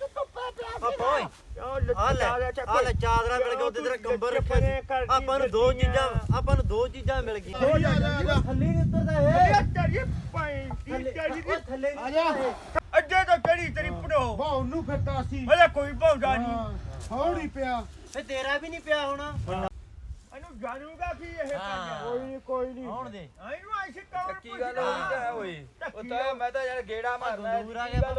ਤਾਂ ਧੁੱਪੇ ਪਿਆ ਪਾਪਾ ਓਏ ਆ ਲੈ ਆ ਲੈ ਚਾਦਰਾ ਮਿਲ ਗਿਆ ਉਹਦੇ ਤੇਰਾ ਕੰਬਲ ਰੱਖਿਆ ਸੀ। ਆਪਾਂ ਨੂੰ ਦੋ ਚੀਜ਼ਾਂ ਆਪਾਂ ਨੂੰ ਦੋ ਚੀਜ਼ਾਂ ਮਿਲ ਗਈਆਂ। ਹੋ ਜਾ ਜਾ। ਥੱਲੇ ਨਹੀਂ ਉਤਰਦਾ ਇਹ। ਤੇਰੀ ਪਾਈ ਦੀ ਤੇਰੀ ਦੀ। ਥੱਲੇ ਆ ਜਾ। ਅੱਜੇ ਤਾਂ ਕਿਹੜੀ ਤੇਰੀ ਪੜੋ ਬਾਉ ਨੂੰ ਫਿਰਦਾ ਸੀ ਅਰੇ ਕੋਈ ਭੌਂਦਾ ਨਹੀਂ। ਹੌੜੀ ਪਿਆ। ਫੇ ਤੇਰਾ ਵੀ ਨਹੀਂ ਪਿਆ ਹੋਣਾ। ਇਹਨੂੰ ਜਾਣੂਗਾ ਕੀ ਇਹ। ਕੋਈ ਨਹੀਂ ਕੋਈ ਨਹੀਂ। ਆਉਣ ਦੇ। ਇਹਨੂੰ ਐਸੀ ਕੌਣ ਕੀ ਗੱਲ ਹੋ ਗਈ ਤਾਂ ਓਏ। ਉਹ ਤਾਂ ਮੈਂ ਤਾਂ ਯਾਰ ਗੇੜਾ ਮਾਰਨਾ ਹੈ ਦੂਰ ਆ ਗਿਆ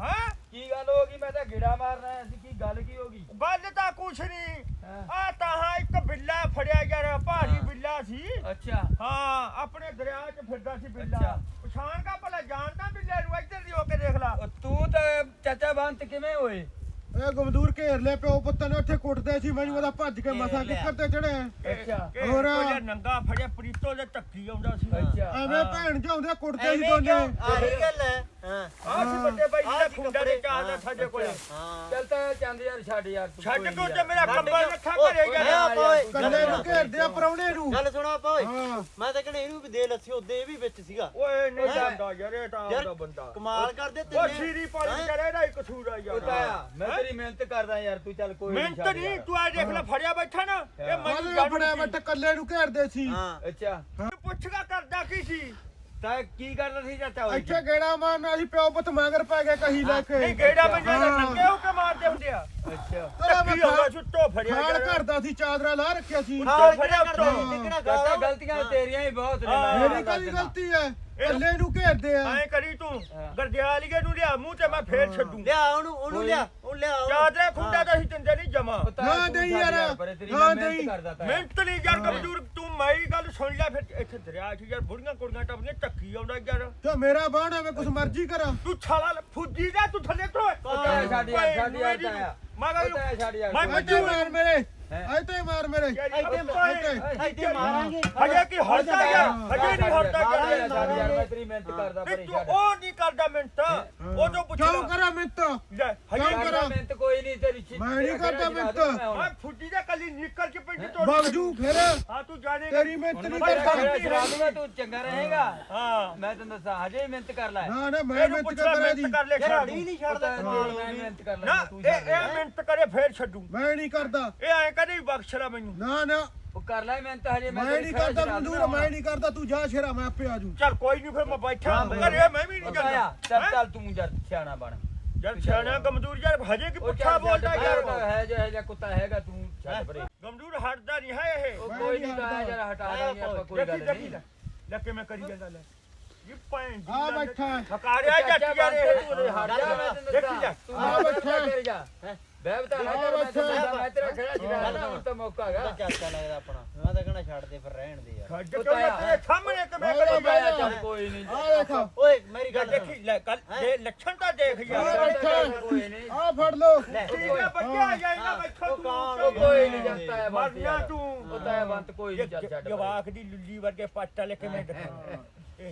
ਹਾਂ? ਕੀ ਗੱਲ ਹੋ ਗਈ? ਮੈਂ ਤਾਂ ਗੇੜਾ ਮਾਰਨਾ ਸੀ। ਕੀ ਗੱਲ ਕੀ ਹੋ ਗਈ? ਗੱਲ ਤਾਂ ਕੁਛ ਨਹੀਂ। ਹਾਂ। ਆ ਤਾਂ ਇੱਕ ਬਿੱਲਾ ਫੜਿਆ ਯਾਰ ਭਾਰੀ ਹਾਂ। ਬਿੱਲਾ ਸੀ। ਅੱਛਾ। ਹਾਂ ਆਪਣੇ ਦਰਿਆ 'ਚ ਫਿਰਦਾ ਸੀ ਬਿੱਲਾ। ਅੱਛਾ। ਪਛਾਣ ਕਾ ਭਲਾ ਜਾਣਦਾ ਬਿੱਲੇ ਨੂੰ ਇੱਧਰ ਦੀ ਹੋ ਕੇ ਦੇਖ ਲਾ। ਉਹ ਤੂੰ ਤਾਂ ਚਾਚਾ ਬੰਤ ਕਿਵੇਂ ਹੋਏ? ਇਹ ਗਮਦੂਰ ਘੇਰ ਲਿਆ ਪਿਓ ਪੁੱਤ ਨੇ ਉੱਥੇ ਕੁੱਟਦੇ ਸੀ ਮੈਨੂੰ ਉਹਦਾ ਭੱਜ ਕੇ ਮਸਾ। ਕਿੱਕਰ ਤੇ ਚੜੇ ਅੱਛਾ। ਹੋਰ? ਹੋਰ ਨੰਗਾ ਫੜਿਆ ਪ੍ਰੀਤੋ ਦੇ ਧੱਕੀ ਆਉਂਦਾ ਸੀ। ਅੱਛਾ। ਐਵੇਂ ਭੈਣ ਜਾਉਂਦੇ ਕੁੱਟਦੇ ਸੀ ਐਵੇਂ ਦੋਨੇ। ਕਿਉਂ? ਆਹੀ ਗੱਲ ਹੈ। ਹਾਂ। ਆਹ ਸੀ ਵੱਡੇ ਬਾਈ ਸੀ ਖੁੰਡਾ ਦੇ। ਚਾਹ ਦਾ ਸਾਡੇ ਕੋਲੇ। ਹਾਂ। ਚੱਲ ਤਾਂ ਚੰਦ ਯਾਰ ਛੱਡ ਯਾਰ ਤੂੰ ਛੱਡ ਨੀ ਕੇ। ਤੇ ਮੇਰਾ ਕੰਬਲ ਰੱਖਾ ਘਰੇ ਓਏ ਕੱਲੇ ਨੂੰ ਘੇਰਦੇ ਆ ਪਰੌਣੇ ਨੂੰ। ਗੱਲ ਸੁਣੋ ਆਪਾਂ ਓਏ ਹਾਂ। ਮੈਂ ਤਾਂ ਕਹਿੰਦਾ ਇਹਨੂੰ ਵੀ ਦੇ ਲੱਸੀ ਉਹਦੇ ਇਹ ਵੀ ਵਿੱਚ ਸੀਗਾ। ਓਏ ਨਹੀਂ? ਜਾਂਦਾ ਯਾਰ ਇਹ ਤਾਂ ਆਉਂਦਾ ਬੰਦਾ। ਕਮਾਲ ਕਰਦੇ ਉਹ ਤਿੰਨੇ ਸੀਰੀ ਪਾਲੀ? ਕਰੇ ਦਾ ਹੀ ਕਸੂਰ ਆ ਯਾਰ। ਉਹ ਮੈਂ? ਤੇਰੀ ਮਿਹਨਤ ਕਰਦਾ ਯਾਰ ਤੂੰ ਚੱਲ ਕੋਈ ਨੀ ਮਿਹਨਤ ਨਹੀਂ। ਤੂੰ ਆ ਦੇਖ ਲੈ ਫੜਿਆ ਬੈਠਾ ਨਾ ਇਹ। ਮੈਨੂੰ ਸੀ। ਬੱਟ ਕੱਲੇ ਨੂੰ ਘੇਰਦੇ ਸੀ। ਹਾਂ। ਅੱਛਾ। ਪੁੱਛਗਾ ਕਰਦਾ ਕੀ ਸੀ? ਤਾਂ ਕੀ ਕਰਨਾ ਸੀ ਚਾਚਾ ਓਏ ਇੱਥੇ ਗੇੜਾ ਮਾਰਨਾ ਸੀ ਪਿਓ ਪੁੱਤ ਮਗਰ ਪੈ ਗਏ ਕਹੀ ਲੈ ਕੇ। ਨਹੀਂ ਗੇੜਾ ਮੈਂ ਹਾਂ। ਨੰਗੇ ਹੋ ਕੇ ਮਾਰਦੇ ਹੁੰਦੇ ਆ। ਅੱਛਾ। ਤੇਰਾ ਧੱਕੀ ਮੈਂ ਆਉਂਦਾ ਛੁੱਟੋ ਫੜਿਆ ਖਾਲ ਯਾਰ। ਕਰਦਾ ਸੀ ਚਾਦਰਾ ਲਾ ਰੱਖਿਆ ਸੀ। ਹਾਂ, ਫੜਿਆ ਉੱਤੋਂ। ਟਿਕਣਾ ਚਾਚਾ ਗਲਤੀਆਂ ਤੇਰੀਆਂ ਹੀ ਬਹੁਤ ਨੇ ਮੇਰੀ ਕਾਹਦੀ। ਗਲਤੀ ਹੈ? ਕੱਲੇ ਨੂੰ ਘੇਰਦੇ ਆ। ਐਂ ਕਰੀ ਤੂੰ। ਗਰਦਿਆਲੀਏ ਨੂੰ ਲਿਆ ਮੂੰਹ ਤੇ ਮੈਂ ਫੇਰ ਛੱਡੂ। ਲਿਆ ਉਹਨੂੰ ਉਹਨੂੰ ਲਿਆ। ਉਹ ਲਿਆ ਉਹਨੂੰ। ਚਾਦਰੇ ਖੁੰਡਾ ਤਾਂ ਅਸੀਂ ਦਿੰਦੇ ਨਹੀਂ ਜਮਾ। ਉਹ ਤਾਂ ਨਾ ਤੂੰ ਦੇਈ ਛੱਡ ਯਾਰ, ਪਰੇ ਤੇਰੀ ਨਾ ਮੈਂ ਮਿਹਨਤ ਤਾਂ। ਨਹੀਂ ਯਾਰ ਕਮਜ਼ੋਰ ਤੂੰ ਮੇਰੀ ਗੱਲ ਸੁਣ ਲੈ ਫਿਰ ਇੱਥੇ ਦਰਿਆ 'ਚ ਯਾਰ ਬੁੜੀਆਂ ਕੁੜੀਆਂ ਟੱਪਦੀਆਂ ਟੱਕੀ ਆਉਂਦਾ ਯਾਰ। ਤੇ ਮੇਰਾ ਬਾਣ ਐਵੇਂ ਕੁਛ ਮਰਜ਼ੀ ਕਰਾਂ। ਤੂੰ ਛਾਲਾ ਫੁੱਜੀ ਦਾ ਤੂੰ ਥੱਲੇ ਤੋਂ ਤਾਂ ਛੱਡ ਯਾਰ ਛੱਡ ਯਾਰ ਤਾਂ। ਮੈਂ ਤਾਂ ਛੱਡ ਯਾਰ ਮੈਂ ਇੱਥੇ ਮਾਰ ਮੇਰੇ? ਹੈਂ? ਇੱਥੇ ਮਾਰ ਮੇਰੇ। ਇੱਥੇ ਇੱਥੇ। ਇੱਥੇ ਮਾਰਾਂਗੇ। ਹਜੇ ਕੀ ਹਟਦਾ ਯਾਰ ਹਜੇ ਨਹੀਂ ਹਟਦਾ ਯਾਰ ਯਾਰ ਮੈਂ ਤੇਰੀ ਮਿਹਨਤ ਕਰਦਾ ਪਰੇ ਤੂੰ ਉਹ ਨਹੀਂ ਕਰਦਾ ਮਿੰਟ ਉਹ ਤੋਂ ਪੁੱਛ ਕਿਉਂ ਕਰਾਂ ਕਿਉਂ ਹਜੇ ਕਰਾਂ? ਮਿਹਨਤ ਕੋਈ ਨਹੀਂ ਤੇਰੀ ਮੈਂ ਨਹੀਂ ਕਰਦਾ ਮਿਹਨਤ। ਮੈਂ ਫੁੱਜੀ ਦਾ ਕੱਲੀ ਨਿਕਲ ਕੇ ਪਿੰਡ ਤੋਂ ਬਗਜੂ ਫਿਰ। ਹਾਂ ਤੂੰ ਜਾਣੇ ਤੇਰੀ ਮਿਹਨਤ ਨਹੀਂ ਮੈਂ ਤੇਰਾ ਕਰਦਾ ਤੂੰ ਚੰਗਾ ਰਹੇਗਾ। ਹਾਂ। ਮੈਂ ਤੈਨੂੰ ਦੱਸਾਂ ਹਜੇ ਮਿਹਨਤ ਕਰ ਲੈ। ਨਾ ਨਾ ਮੈਂ ਮਿਹਨਤ ਕਰਾਂ ਦੀ ਮਿਹਨਤ ਕਰ ਲੈ ਅੜੀ ਨਹੀਂ ਛੱਡਦਾ। ਮੈਂ ਮਿਹਨਤ ਕਰ ਨਾ ਲੈ ਤੂੰ ਇਹ ਛੱਡ ਇਹ ਮਿਹਨਤ ਕਰੇ ਫੇਰ ਛੱਡੂ। ਮੈਂ ਨਹੀਂ ਕਰਦਾ। ਇਹ ਐਂ ਕਦੇ ਬਖਸ਼ ਲੈ ਮੈਨੂੰ। ਨਾ ਨਾ। ਉਹ ਕਰ ਲੈ ਮਿਹਨਤ ਹਜੇ ਮੈਂ ਤੇਰੀ ਨਹੀਂ ਖੈਰ ਕਰਦਾ ਦੂੰਗਾ ਮੈਂ ਨਹੀਂ ਕਰਦਾ ਤੂੰ ਜਾ ਸ਼ੇਰਾ ਮੈਂ ਆਪੇ ਆ ਜੂ ਚੱਲ ਕੋਈ ਨਹੀਂ ਫਿਰ ਮੈਂ ਬੈਠਾ ਹਾਂ ਬਈ। ਘਰੇ ਮੈਂ ਵੀ ਨਹੀਂ ਤਾਂ ਜਾਂਦਾ ਚੱਲ ਹੈਂ? ਚੱਲ ਤੂੰ ਜਦ ਸਿਆਣਾ ਬਣ। ਯਾਰ ਸਿਆਣਾ ਗਮਦੂਰ ਯਾਰ ਹਜੇ ਕੀ ਉਹ ਪੁੱਠਾ ਬੋਲਦਾ ਯਾਰ? ਉਹ ਤਾਂ ਹੈ ਜੋ ਹੈ ਜਿਹਾ ਕੁੱਤਾ ਹੈਗਾ ਤੂੰ ਛੱਡ ਪਰੇ। ਗਮਦੂਰ ਹਟਦਾ ਨਹੀਂ ਹੈ ਇਹ। ਉਹ ਮੈਂ ਕੋਈ ਨਹੀਂ ਨਹੀਂ ਤਾਂ ਹਟਦਾ। ਯਾਰ ਹਟਾ ਦਾਂਗੇ ਆਪਾਂ ਕੋਈ ਗੱਲ ਨਹੀਂ। ਲੈ ਲੈ ਕੇ ਮੈਂ ਕਰੀ ਜਾਂਦਾ ਲੈ। ਇਹ ਪੈਣ ਦੀ ਆ ਬੈਠਾ। ਹੈ। ਹਕਾਰਿਆ ਜੱਟ ਯਾਰ ਇਹ। ਤੂੰ ਹਟ ਜਾ ਮੈਂ ਤੈਨੂੰ ਦੇਖੀ ਜਾ। ਤੂੰ ਆ ਬੈਠਾ। ਕਰ ਜਾ। ਬੈਬ ਤਾਂ ਨਾ ਕਰ ਮੈਂ ਤੈਨੂੰ ਮੈਂ ਤੇਰਾ ਖੜਾ ਨਾ ਹੁਣ ਤਾਂ ਮੌਕਾ ਹੈਗਾ। ਚਾਚਾ ਲੱਗਦਾ ਆਪਣਾ? ਮੈਂ ਤਾਂ ਕਹਣਾ ਛੱਡ ਦੇ ਫਿਰ ਰਹਿਣ ਦੇ ਯਾਰ। ਛੱਡ ਕਿਉਂ ਤਾਂ ਆ। ਤੇਰੇ ਸਾਹਮਣੇ ਕਿ ਮੈਂ ਮੈਂ ਕਰੀ ਜਾਂਦਾ ਚੱਲ ਕੋਈ ਨਹੀਂ। ਆ ਦੇਖੋ। ਓਏ ਮੇਰੀ ਗੱਲ ਦੇਖੀ ਲੈ ਕੱਲ ਦੇ ਲੱਛਣ ਤਾਂ ਦੇਖ ਆ ਯਾਰ ਕੋਈ ਨਹੀਂ। ਆ ਫੜ ਲੋ ਠੀਕ ਹੈ ਬੱਚਾ ਜਾਏਗਾ ਬੈਠਾ ਤੂੰ ਕੋਈ ਨਹੀਂ ਜਨਤਾ ਹੈ ਬੰਤ ਯਾਰ ਤੂੰ। ਉਹ ਤਾਂ ਬੰਤ ਕੋਈ ਨਹੀਂ ਚੱਲ ਛੱਡ। ਜਵਾਕ ਦੀ ਲੁੱਲੀ ਵਰਗੇ ਪਾਟਾ ਲੈ ਕੇ ਮੈਂ ਦਿਖਾ ਇਹ ਹੈ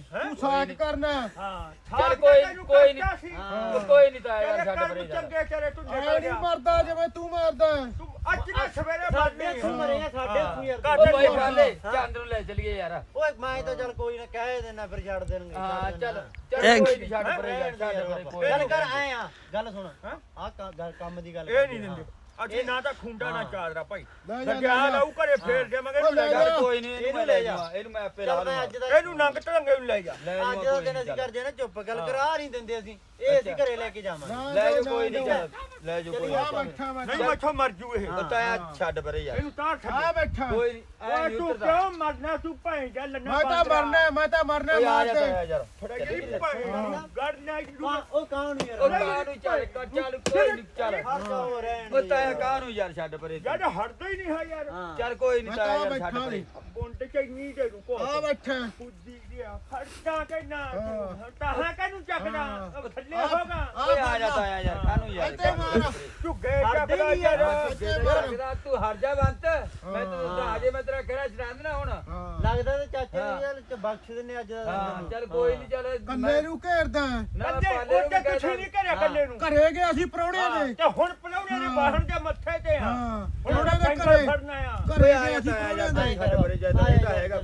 ਤੂੰ ਸਾਕ ਕਰਨਾ। ਹਾਂ ਚੱਲ ਕੋਈ ਕੋਈ ਨਹੀਂ ਕੋਈ ਨਹੀਂ ਤਾਂ ਯਾਰ ਛੱਡ ਪਰੇ ਜਾ ਚੰਗੇ ਚਰੇ ਤੂੰ ਨਿਕਲ ਨਹੀਂ ਗਿਆ ਮਰਦਾ ਜਿਵੇਂ ਤੂੰ ਮਰਦਾ। ਤੂੰ ਅੱਜ ਨਾ ਸਵੇਰੇ ਸਾਡੇ ਤੂੰ ਮਰੇ ਆ ਸਾਡੇ। ਤੂੰ ਯਾਰ ਉਹ ਭਾਈ ਕੋਲ। ਫਾਲੇ ਚੰਦ ਨੂੰ ਲੈ ਚਲੀਏ ਯਾਰ। ਓਏ ਮੈਂ ਤਾਂ ਚੱਲ ਕੋਈ ਨਾ ਕਹਿ ਦੇਣਾ ਫਿਰ ਛੱਡ ਦੇਣਗੇ ਹਾਂ ਚੱਲ ਦੇਣਾ। ਚੱਲ ਕੋਈ ਨਹੀਂ ਛੱਡ ਪਰੇ ਦੇ ਛੱਡ ਪਰੇ ਯਾਰ ਕੋਈ ਗੱਲ ਕਰ ਆਏ ਆ। ਗੱਲ ਸੁਣ। ਹੈਂ? ਆ ਕੰਮ ਦੀ ਗੱਲ ਇਹ ਨਹੀਂ। ਦਿੰਦੇ। ਅਸੀਂ ਨਾ ਤਾਂ ਖੁੰਡਾ ਨਾ ਚਾਦਰਾ ਭਾਈ। ਲੈ ਜਾ, ਲੱਗਿਆ ਲੈ ਜਾ। ਲਾਉ ਘਰੇ ਫੇਰ ਦੇਵਾਂਗੇ ਇਹਨੂੰ ਲੈ ਜਾ। ਜਾ। ਕੋਈ ਨਹੀਂ ਇਹਨੂੰ ਮੈਂ ਲੈ ਜਾਵਾਂ ਇਹਨੂੰ ਮੈਂ ਆਪੇ ਲਾ ਚੱਲ ਮੈਂ ਲਵਾਂ ਅੱਜ ਦਾ ਇਹਨੂੰ ਨੰਗ ਟਰੰਗੇ ਨੂੰ ਲੈ ਜਾ। ਲੈ ਅੱਜ ਦਾ ਦਿਨ ਅਸੀਂ ਕਰਦੇ ਨਾ ਚੁੱਪ ਗੱਲ ਕਰਾ ਨਹੀਂ ਦਿੰਦੇ ਅਸੀਂ। ਇਹ ਅਸੀਂ ਘਰੇ ਲੈ ਕੇ ਜਾਵਾਂਗੇ। ਲੈ ਜਾਓ ਕੋਈ ਨਹੀਂ। ਚੱਲ। ਲੈ ਜਾਓ ਕੋਈ ਆ ਨਹੀਂ ਬੈਠਾ ਮੈਂ ਨਹੀਂ ਮੈਥੋਂ ਮਰ ਜੂ ਇਹ? ਉਹ ਤਾਂ ਆ ਛੱਡ ਪਰੇ ਯਾਰ। ਇਹਨੂੰ ਤਾਰ ਆ ਛੱਡ ਬੈਠਾ। ਕੋਈ ਨਹੀਂ ਐ ਓਏ ਤੂੰ ਕਿਉਂ ਮਰਨਾ? ਤੂੰ ਭੈਣ ਜਾ ਲੰਨਾ ਮੈਂ ਤਾਂ ਮਰਨਾ ਮੈਂ ਤਾਂ ਮਰਨਾ ਆ ਮਾਰ ਜਾ ਦੇ। ਤਾਂ ਯਾਰ ਥੋੜਾ ਜਿਹੀ ਭੈਣ ਗੜ ਨਾ ਹਾਂ, ਉਹ ਕਾਹ ਨੂੰ ਯਾਰ? ਉਹ ਕਾਹਨੂੰ ਚੱਲ ਚੱਲ ਕੋਈ ਨਹੀਂ ਚੱਲ ਹਰ ਜਾ ਹੋ ਰਹਿਣ ਉਹ ਦੇ ਤਾਂ ਯਾਰ। ਕਾਹਨੂੰ ਯਾਰ ਛੱਡ ਪਰੇ ਤੂੰ। ਜਦ ਹਟਦਾ ਹੀ ਨਹੀਂ ਹੈ ਯਾਰ। ਹਾਂ। ਚੱਲ ਕੋਈ ਨਹੀਂ ਮੈਂ ਤਾਂ ਤਾਂ ਯਾਰ ਬੈਠਾ ਛੱਡ ਪਰੇ। ਨਹੀਂ। ਗੁੰਡ ਚ ਨਹੀਂ ਦੇ ਰੁਕੋ। ਆ ਬੈਠਾ। ਫੁੱਦੀ ਗਿਆ ਖੜਦਾ ਕਿ ਨਾ ਹਾਂ। ਤਾਂ? ਹਾਂ ਕਨੂੰ ਚੱਕਦਾ? ਹਾਂ। ਥੱਲੇ ਹੋਗਾ ਓਏ ਆ ਜਾ ਤਾਇਆ ਯਾਰ ਕਾਹਨੂੰ ਯਾਰ ਇੱਥੇ ਮਾਰ। ਝੁੱਗੇ ਚੱਕਦਾ ਯਾਰ। ਇੱਥੇ ਮਾਰ। ਲੱਗਦਾ ਤੂੰ ਹਰ ਜਾ ਬੰਤ। ਮੈਂ ਤੈਨੂੰ ਦੱਸਾਂ ਅਜੇ ਮੈਂ ਤੇਰਾ ਖੇੜਾ ਛਡਾਂ ਨਾ ਹੁਣ। ਹਾਂ। ਲੱਗਦਾ ਤੇ ਚਾਚੇ ਨੇ ਯਾਰ ਚ ਬਖਸ਼ ਦਿੰਨੇ ਅੱਜ। ਦਾ ਹਾਂ। ਚੱਲ ਕੋਈ ਨਹੀਂ ਚੱਲ ਕੰਨੇ ਨੂੰ ਘੇਰਦਾ। ਹੈ। ਨਾ ਕੰਦੇ ਪਾਲੇ ਨੂੰ ਉੱਤੇ ਵੀ ਕਹਿ ਤੁਸੀਂ ਨਹੀਂ ਕਰਿਆ ਕੰਨੇ ਨੂੰ। ਘਰੇ ਗਏ ਅਸੀਂ ਪ੍ਰਾਹੁਣੇ ਹਾਂ, ਦੇ। ਤੇ ਹੁਣ ਦੇ ਬਾਹਣ ਦੇ ਮੱਥੇ ਤੇ ਆ। ਹਾਂ। ਹੁਣ ਪ੍ਰਾਹੁਣੇ ਦੇ ਘਰੇ ਫੜਨਾ ਆ। ਘਰੇ ਗਏ ਅਸੀਂ ਪ੍ਰਾਹੁਣੇ ਦੇ ਸਾਡੇ ਬੜੇ ਜਾਇਦਾ ਇਹ ਤਾਂ ਹੈਗਾ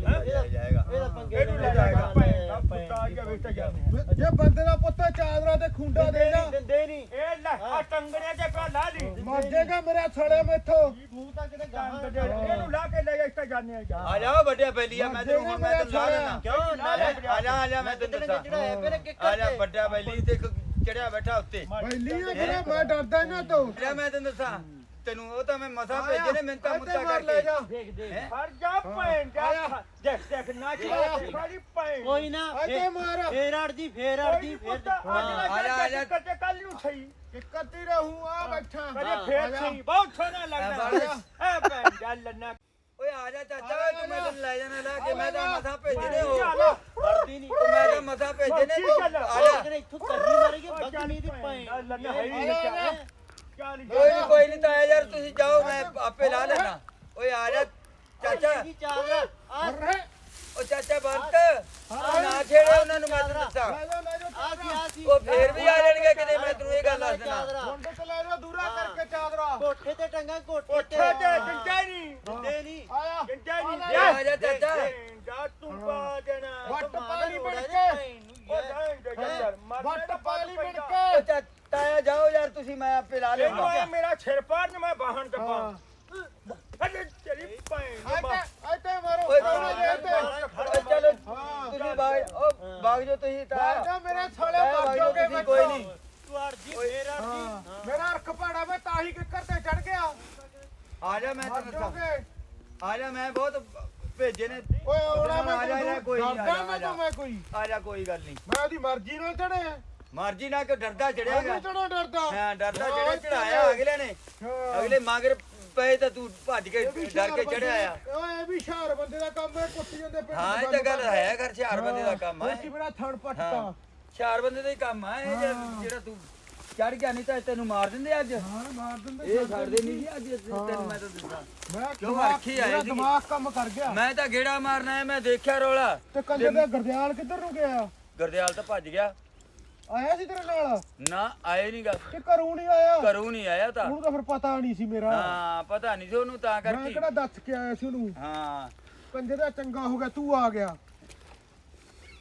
ਜਾਏਗਾ। ਇਹਦਾ ਪੰਗੇ ਇਹਨੂੰ ਲੈ ਜਾਏਗਾ। ਜੇ ਬੰਦੇ ਦਾ ਪੁੱਤ ਚਾਦਰਾ ਤੇ ਖੁੰਡਾ ਦੇ ਜਾ ਦਿੰਦੇ ਨਹੀਂ। ਇਹ ਲੈ ਆ ਟੰਗੜੇ ਤੇ ਪਾ ਲਾ ਲਈ। ਮਰ ਜਾਏਗਾ ਮੇਰਾ ਛੜੇ ਮੈਥੋਂ। ਤੂੰ ਤਾਂ ਕਿਤੇ ਟੰਗ ਦੇ ਇਹਨੂੰ ਲਾ ਕੇ ਲੈ ਜਾ ਇੱਥੇ ਜਾਂਦੇ ਆ ਜਾ। ਆ ਜਾ ਵੱਡਿਆ ਬੈਲੀਆ ਮੈਂ ਤੈਨੂੰ ਹੁਣ ਮੈਂ ਤੈਨੂੰ ਲਾ ਲੈਣਾ ਕਿਉਂ? ਆ ਜਾ ਆ ਜਾ ਮੈਂ ਤੈਨੂੰ ਦੱਸਾਂ। ਮੇਰੇ ਆ ਜਾ ਤੇ ਵੱਡਾ ਬੈਲੀ ਤੇ ਚੜਿਆ ਬੈਠਾ ਉੱਤੇ। ਬੈਲੀ ਆ ਕਿਹੜਾ ਮੈਂ ਡਰਦਾ ਇਹਨਾਂ ਤੋਂ। ਜਾ ਮੈਂ ਤੈਨੂੰ ਦੱਸਾਂ ਤੈਨੂੰ ਉਹ ਤਾਂ ਮੈਂ ਮਸਾ ਭੇਜੇ ਨੇ ਮੁੱਤਾ ਲੈ ਕਰਕੇ। ਦੇਖ ਦੇਖ? ਹਰ ਜਾ ਭੈਣ ਜਾ। ਦੇਖ ਦੇਖ ਨਾਚ ਸਾਰੀ ਭੈਣ। ਕੋਈ ਨਾ ਮਾਰ। ਫੇਰ ਅੜਦੀ ਫੇਰ ਅੜਦੀ ਫੇਰ ਆ ਜਾ, ਆ ਜਾ। ਕੱਲ ਕੱਲ ਨੂੰ ਸਹੀ। ਕਿੱਕਤੀ ਰਹੂੰ ਆ ਬੈਠਾ। ਫੇਰ। ਸਹੀ ਬਹੁਤ ਸੋਹਣਾ ਲੱਗਦਾ। ਐ ਭੈਣ ਜਾ ਲੰਨਾ ਆ ਜਾ ਚਾਚਾ ਤੂੰ ਮੈਂ ਤੈਨੂੰ ਲੈ ਜਾਣਾ ਲਾ ਕੇ ਮੈਂ ਤਾਂ ਮਸਾ ਭੇਜੇ ਨੇ ਉਹ। ਚੱਲ ਅੜਦੀ ਨਹੀਂ ਮੈਂ ਤਾਂ ਮਸਾ ਭੇਜੇ ਨੇ। ਤੂੰ ਆ ਜਾ। ਇੱਥੋਂ ਕਰਨੀ ਮਾਰੇਗੀ ਬਦਤਮੀ ਦੀ ਚੱਲ ਭੈਣ ਲੰਨਾ ਹੈ ਹੀ ਨਹੀਂ ਕੋਈ ਨਹੀਂ ਕੋਈ ਨਹੀਂ ਤਾਇਆ ਯਾਰ ਤੁਸੀਂ ਜਾਓ ਮੈਂ ਆਪੇ ਲਾ ਲੈਣਾ ਓਏ ਆ ਜਾ। ਚਾਚਾ। ਉਹ ਚਾਚਾ ਬੰਤ। ਨਾ ਛੇੜੇ ਉਹਨਾਂ ਨੂੰ ਮੈਂ ਤੈਨੂੰ ਦੱਸਾਂ। ਉਹ ਫੇਰ ਵੀ ਆ ਜਾਣਗੇ ਕਿਤੇ ਮੈਂ ਤੈਨੂੰ ਇਹ ਗੱਲ ਦੱਸ ਦੇਣਾ ਮੁੰਡੇ ਤੇ ਲੈ ਜਾ ਦੂਰਾ ਕਰਕੇ ਚਾਦਰਾ। ਕੋਠੇ ਤੇ ਟੰਗਾ ਕੋਠੇ ਉੱਠੇ ਤੇ ਤੇ ਡੰਡਾ ਨਹੀਂ ਦਿੰਦੇ ਨਹੀਂ ਆਇਆ ਡੰਡਾ ਨਹੀਂ ਆ ਆ ਜਾ ਚਾਚਾ ਜਾ ਤੂੰ ਪਾ ਦੇਣਾ ਵੱਟ ਪਾਲੀ ਬਣ ਕੇ ਉਹ ਜਾਣ ਦੇ ਯਾਰ ਮਰ ਵੱਟ ਪਾਲੀ ਬਣ ਉਹ ਕੇ ਚਾ- ਤਾਇਆ ਜਾਓ ਯਾਰ ਤੁਸੀਂ ਮੈਂ ਆਪੇ ਲਾ ਇਹਨੂੰ ਲੈਣਾ ਇਹ ਮੇਰਾ ਸਿਰ ਪਾੜ ਨੇ ਮੈਂ ਬਾਹਣ ਤੇ ਪਾ ਹਾਂ ਅਰੇ ਤੇਰੀ ਭੈਣ ਇੱਥੇ ਇੱਥੇ ਮਾਰੋ ਓਏ ਪ੍ਰਾਹੁਣੇ ਦੇ ਇੱਥੇ ਓਏ ਚਲੋ ਹਾਂ ਤੁਸੀਂ ਬਾਗ ਉਹ ਬਾਗ ਜੋ ਤੁਸੀਂ ਬਾਹਰ ਤਾਇਆ ਜਾ ਮੇਰੇ ਛੜੇ ਤਾਇਆ ਮਰ ਬਾਗ ਜੋ ਜਾਓਗੇ ਤੁਸੀਂ ਕੋਈ ਨਹੀਂ ਤੂੰ ਅੜਦੀ ਫੇਰ ਹਾਂ ਅੜਦੀ ਮੇਰਾ ਅਰਖ ਪਾੜਾ ਮੈਂ ਤਾਂ ਹੀ ਕਿੱਕਰ ਤੇ ਚੜ ਗਿਆ ਆ ਜਾ ਮੈਂ ਮਰ ਤੈਨੂੰ ਦੱਸਾਂ ਜਾਓਗੇ ਆ ਜਾ ਮੈਂ ਬਹੁਤ ਭੇਜੇ ਨੇ ਓਏ ਉਹਦਾ ਮੈਂ ਆ ਜਾ, ਆ ਜਾ, ਕੋਈ ਨਹੀਂ, ਆ ਜਾ, ਡਰਦਾ ਆ ਜਾ। ਮੈਂ ਮੈਂ ਕੋਈ ਆ ਜਾ ਕੋਈ ਗੱਲ ਨਹੀਂ ਮੈਂ ਉਹਦੀ ਮਰਜ਼ੀ ਨਾਲ ਚੜਿਆ ਮਰਜ਼ੀ ਨਾ ਕਿ ਡਰਦਾ ਚੜਿਆਗਾ ਚੜਾ ਡਰਦਾ। ਹਾਂ ਡਰਦਾ ਚੜਿਆ ਚੜਾਇਆ ਅਗਲੇ ਨੇ। ਹਾਂ। ਅਗਲੇ ਮਗਰ ਪਏ ਤਾਂ ਤੂੰ ਭੱਜ ਕੇ ਇਹ ਵੀ ਡਰ ਕੇ ਚੜਿਆ ਆ। ਓਏ ਇਹ ਵੀ ਸ਼ਹਿਰ ਬੰਦੇ ਦਾ ਕੰਮ ਹੈ ਕੁੱਟ ਜਾਂਦੇ ਪਿੰਡ ਹਾਂ ਇਹ ਤਾਂ ਗੱਲ ਹੈ ਘਰ ਹੁਸ਼ਿਆਰ ਬੰਦੇ ਦਾ ਕੰਮ ਹਾਂ, ਹੈ ਕੀ ਮੇਰਾ ਥੜ ਪੱਟਤਾ ਹਾਂ ਬੰਦੇ ਦਾ ਹੀ ਕੰਮ ਹੈ ਇਹ ਜਿਹੜਾ- ਤੂੰ ਚੜ ਗਿਆ ਨਹੀਂ ਤਾਂ ਤੈਨੂੰ ਮਾਰ ਦਿੰਦੇ ਅੱਜ। ਹਾਂ ਮਾਰ ਦਿੰਦੇ ਇਹ ਛੱਡਦੇ ਨਹੀਂ ਜੀ ਅੱਜ ਤੈਨੂੰ ਮੈਂ ਤਾਂ ਦੱਸਾਂ ਮੈਂ ਕਿਉਂ ਦਿਮਾਗ- ਆਖੀ ਮੇਰਾ ਸੀਗੇ? ਦਿਮਾਗ ਕੰਮ ਕਰ ਗਿਆ। ਮੈਂ ਤਾਂ ਗੇੜਾ ਮਾਰਨਾ ਹੈ ਮੈਂ ਦੇਖਿਆ ਰੋਲਾ। ਤੇ ਕੰਜਰ ਦਾ ਗਰਦਿਆਲ ਕਿੱਧਰ ਨੂੰ ਗਿਆ? ਗਰਦਿਆਲ ਤਾਂ ਭੱਜ ਗਿਆ। ਆਇਆ ਸੀ ਤੇਰੇ ਨਾਲ? ਨਾ ਆਏ ਨਹੀਂ ਗਾ ਕਿ ਘਰੋਂ ਨਹੀਂ ਆਇਆ? ਘਰੋਂ ਨਹੀਂ ਆਇਆ ਤਾਂ। ਉਹਨੂੰ ਤਾਂ ਫਿਰ ਪਤਾ ਨਹੀਂ ਸੀ ਮੇਰਾ। ਹਾਂ ਪਤਾ ਨਹੀਂ ਸੀ ਉਹਨੂੰ ਤਾਂ ਮੈਂ ਕਰਕੇ। ਕਿਹੜਾ ਦੱਸ ਕੇ ਆਇਆ ਸੀ ਉਹਨੂੰ? ਹਾਂ। ਕੰਜਰ ਦਾ ਚੰਗਾ ਹੋ ਗਿਆ ਤੂੰ ਆ ਗਿਆ।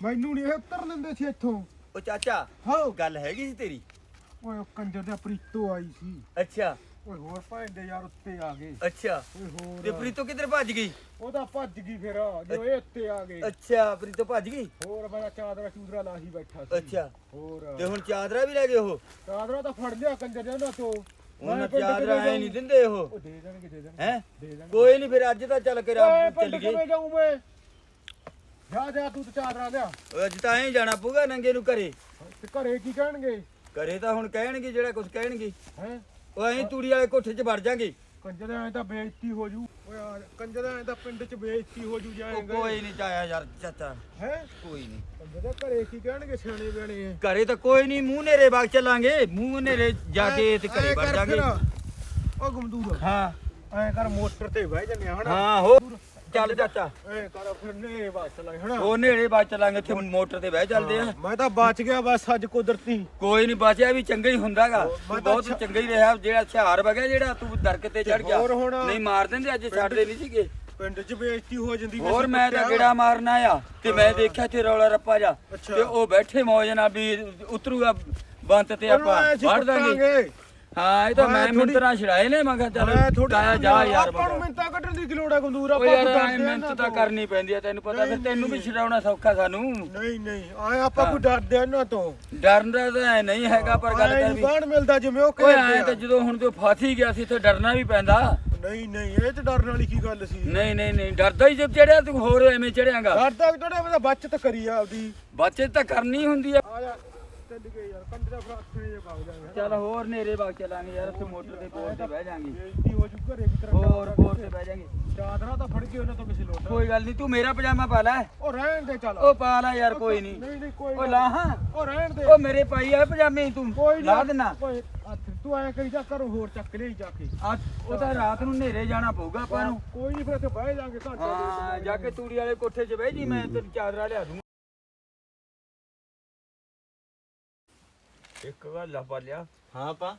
ਮੈਨੂੰ ਨਹੀਂ ਇਹ ਉਤਰ ਦਿੰਦੇ ਸੀ ਇੱਥੋਂ। ਉਹ ਚਾਚਾ ਹਾਂ। ਗੱਲ ਹੈਗੀ ਸੀ ਤੇਰੀ? ਓਏ ਕੰਜਰ ਦਾ ਪ੍ਰੀਤੋ ਆਈ ਸੀ। ਅੱਛਾ। ਓਏ ਹੋਰ ਭਾਂਡੇ ਦੇ ਯਾਰ ਉੱਤੇ ਆ ਗਏ। ਅੱਛਾ। ਓਏ ਤੇ ਹੋਰ ਪ੍ਰੀਤੋ ਕਿੱਧਰ ਭੱਜ ਗਈ? ਉਹ ਤਾਂ ਭੱਜ ਗਈ ਫਿਰ ਜੋ ਇਹ ਉੱਤੇ ਆ ਗਏ। ਅੱਛਾ ਪ੍ਰੀਤੋ ਭੱਜ ਗਈ? ਹੋਰ ਮੈਂ ਚਾਦਰਾ ਚੂਦਰਾ ਲਾਹੀ ਬੈਠਾ ਸੀ। ਅੱਛਾ। ਹੋਰ। ਤੇ ਹੁਣ ਚਾਦਰਾ ਵੀ ਲੈ ਗਏ ਉਹ? ਚਾਦਰਾ ਤਾਂ ਫੜ ਲਿਆ ਕੰਜਰ ਦੇ ਉਹਨਾਂ ਤੋਂ। ਉਹਨਾਂ ਚਾਦਰਾ ਐ ਨਹੀਂ ਦਿੰਦੇ ਉਹ? ਉਹ ਦੇ ਦੇਣਗੇ ਦੇ ਦੇਣਗੇ। ਹੈ? ਦੇ ਦੇਣਗੇ। ਕੋਈ ਨਹੀਂ ਫਿਰ ਅੱਜ ਤਾਂ ਚੱਲ ਕੇ ਓਏ ਪਿੰਡ ਚੱਲ ਗਏ। ਕਿਵੇਂ ਜਾਊਂ ਮੈਂ? ਜਾ ਜਾ ਤੂੰ ਤੇ ਚਾਦਰਾ ਲਿਆ। ਅੱਜ ਤਾਂ ਐਂ ਜਾਣਾ ਪਊਗਾ ਨੰਗੇ ਨੂੰ ਘਰੇ। ਤੇ ਘਰੇ ਕੀ ਕਹਿਣਗੇ? ਘਰੇ ਤਾਂ ਹੁਣ ਕਹਿਣਗੇ ਜਿਹੜਾ ਕੁਝ ਕਹਿਣਗੇ। ਹੈ? ਉਹ ਐਂ ਤੂੜੀ ਵਾਲੇ ਕੋਠੇ 'ਚ ਵੜ ਜਾਾਂਗੇ। ਕੰਜਰ ਐ ਤਾਂ ਬੇਇੱਜ਼ਤੀ ਹੋ ਜੂ। ਓਏ ਯਾਰ ਕੰਜਰ ਐ ਤਾਂ ਪਿੰਡ 'ਚ ਬੇਇੱਜ਼ਤੀ ਹੋ ਜੂ ਉਹ ਜਾਏਗਾ ਕੋਈ ਨਹੀਂ ਚਾਇਆ ਯਾਰ ਚਾਚਾ। ਹੈ? ਕੋਈ ਨਹੀਂ। ਕੰਜਰ ਦੇ ਘਰੇ ਕੀ ਕਹਿਣਗੇ ਸਿਆਣੇ ਬਿਆਣੇ? ਐ ਘਰੇ ਤਾਂ ਕੋਈ ਨਹੀਂ ਮੂੰਹ ਨੇਰੇ ਬਾਗ ਚੱਲਾਂਗੇ। ਮੂੰਹ ਨੇਰੇ ਜਾ ਕੇ ਤੇ ਘਰੇ ਵੜ ਜਾਾਂਗੇ। ਓ ਗਮਦੂਰ ਹਾਂ। ਐ ਕਰ ਮੋਟਰ ਤੇ ਬਹਿ ਜੰਨੇ ਹਣਾ ਹਾਂ ਹੋ ਚੱਲ ਚਾਚਾ ਐ ਕਰ ਫਿਰ ਨੇ ਬਾਤ ਲਾਈ ਹਣਾ ਉਹ ਨੇੜੇ ਬਾਗ ਚੱਲਾਂਗੇ ਇੱਥੇ ਮੋਟਰ ਤੇ ਬਹਿ ਚੱਲਦੇ ਆ। ਮੈਂ ਤਾਂ ਬਚ ਗਿਆ ਬਸ ਅੱਜ ਕੁਦਰਤੀ। ਕੋਈ ਨਹੀਂ ਬਚਿਆ ਵੀ ਚੰਗਾ ਹੀ ਹੁੰਦਾਗਾ। ਤੂੰ ਬਹੁਤ ਚੰਗਾ ਹੀ ਰਿਹਾ ਜਿਹੜਾ ਹਥਿਆਰ ਵਗਿਆ ਜਿਹੜਾ ਤੂੰ ਦਰਕ ਤੇ ਚੜ ਗਿਆ। ਹੋਰ ਹੁਣ- ਨਹੀਂ ਮਾਰ ਦਿੰਦੇ ਅੱਜ ਛੱਡਦੇ ਨਹੀਂ ਸੀਗੇ। ਪਿੰਡ 'ਚ ਬੇਇੱਜ਼ਤੀ ਹੋ ਜਾਂਦੀ ਹੋਰ ਮੈਂ ਤਾਂ ਕੁੱਤਿਆਂ। ਗੇੜਾ ਮਾਰਨਾ ਆ ਤੇ ਮੈਂ ਦੇਖਿਆ ਤੇ ਰੌਲਾ ਰੱਪਾ ਜਾ ਅੱਛਾ। ਤੇ ਉਹ ਬੈਠੇ ਮੌਜ ਨਾਲ ਵੀ ਉਤਰੂਗਾ ਬੰਤ ਤੇ ਉਹਨੂੰ ਆਪਾਂ ਐਂ ਅਸੀਂ ਵੜ ਦਾਂਗੇ। ਕੁੱਟਾਂਗੇ। ਹਾਂ ਇਹ ਤਾਂ ਮੈਂ ਮਿੰਤਰਾ ਛੜਾਏ ਨੇ ਮੈਂ ਕਿਹਾ ਚੱਲ ਤਾਇਆ ਜਾ ਯਾਰ ਆਪਾਂ ਨੂੰ। ਮਿੰਤਾ ਕੱਢਣ ਦੀ ਕੀ ਲੋੜ ਹੈ ਗੰਦੂਰ ਆਪਾਂ ਐਂ ਡਰਦੇ ਇਹਨਾਂ ਤਾਂ ਤੋਂ। ਕਰਨੀ ਪੈਂਦੀ ਆ ਤੈਨੂੰ ਪਤਾ ਫਿਰ ਤੈਨੂੰ ਵੀ ਨਹੀਂ। ਛਡਾਉਣਾ ਸੌਖਾ ਸਾਨੂੰ। ਨਹੀਂ ਨਹੀਂ ਆਏ ਆਪਾਂ ਹਾਂ। ਕੋਈ ਡਰਦੇ ਇਹਨਾਂ ਤੋਂ। ਡਰਨ ਦਾ ਤਾਂ ਨਹੀਂ ਹੈਗਾ ਪਰ ਗੱਲ ਆਏਂ ਕਰ ਨੀ ਵੀ ਬਾਣ ਮਿਲਦਾ ਜਿਵੇਂ ਉਹ ਓਏ ਕਹਿੰਦੇ ਐਂ ਤਾਂ ਜਦੋਂ ਹੁਣ ਤੂੰ ਫਾਸੀ ਗਿਆ ਸੀ ਤੇ ਡਰਨਾ ਵੀ ਪੈਂਦਾ। ਨਹੀਂ ਨਹੀਂ ਇਹ ਤੇ ਡਰਨ ਵਾਲੀ ਕੀ ਗੱਲ ਸੀ। ਨਹੀਂ ਨਹੀਂ ਨਹੀਂ ਡਰਦਾ ਹੀ ਜਦ ਚੜਿਆ ਤੂੰ ਹੋਰ ਐਵੇਂ ਚੜਿਆਗਾ। ਡਰਦਾ ਤੁਹਾਡੇ ਮੈਂ ਬਚਤ ਕਰੀ ਆ ਆਪਦੀ। ਬੱਚੇ ਤਾਂ ਕਰਨੀ ਹੁੰਦੀ ਆ। ਆ ਜਾ। ਚੱਲ ਗਏ ਯਾਰ ਕੰਦਰਾ ਫਰਾਖਣੇ ਜੇ ਭਾਗ ਜਾਗੇ ਚੱਲ ਹੋਰ ਨੇਰੇ ਬਾਗ ਚੱਲਾਂਗੇ ਯਾਰ ਉੱਥੇ ਮੋਟਰ ਦੇ ਬੋਰ ਤੇ ਬਹਿ ਜਾਾਂਗੇ। ਬੇਇੱਜ਼ਤੀ ਹੋ ਜੂ ਘਰੇ ਵੀ ਤੇਰਾ ਹੋਰ ਬੋਰ ਤੇ ਬਹਿ ਜਾਾਂਗੇ। ਚਾਦਰਾ ਤਾਂ ਫੜ ਕੇ ਉਹਨਾਂ ਤੋਂ ਕਿਸੇ ਲੋਟ ਕੋਈ ਗੱਲ ਨਹੀਂ ਤੂੰ ਮੇਰਾ ਪਜਾਮਾ ਪਾ ਲੈ। ਉਹ ਰਹਿਣ ਦੇ ਚੱਲ। ਉਹ ਪਾ ਲੈ ਯਾਰ ਕੋਈ ਨਹੀਂ। ਨਹੀਂ ਨਹੀਂ ਕੋਈ ਉਹ ਲਾ ਹਾਂ। ਉਹ ਰਹਿਣ ਦੇ। ਉਹ ਮੇਰੇ ਪਾਈ ਆ ਪਜਾਮੇ ਤੂੰ ਕੋਈ ਲਾ ਦੇਣਾ ਤੂੰ ਐ ਕਰੀ ਜਾ ਘਰੋਂ ਹੋਰ ਚੱਕ ਲਈ ਜਾ ਕੇ। ਆ ਉਹ ਤਾਂ ਰਾਤ ਨੂੰ ਹਨੇਰੇ ਜਾਣਾ ਪਊਗਾ ਆਪਾਂ ਨੂੰ। ਕੋਈ ਨਹੀਂ ਫਿਰ ਇੱਥੇ ਬਹਿ ਜਾਾਂਗੇ ਘਰ ਜਾ ਕੇ ਤੂੜੀ ਵਾਲੇ ਕੋਠੇ 'ਚ ਬਹਿ ਜੀ ਮੈਂ ਤੇਰੀ ਚਾਦਰਾ ਲਿਆ ਦੂੰ। ਇੱਕ ਗੱਲ ਆ ਬਾਲਿਆ। ਹਾਂ ਪਾ।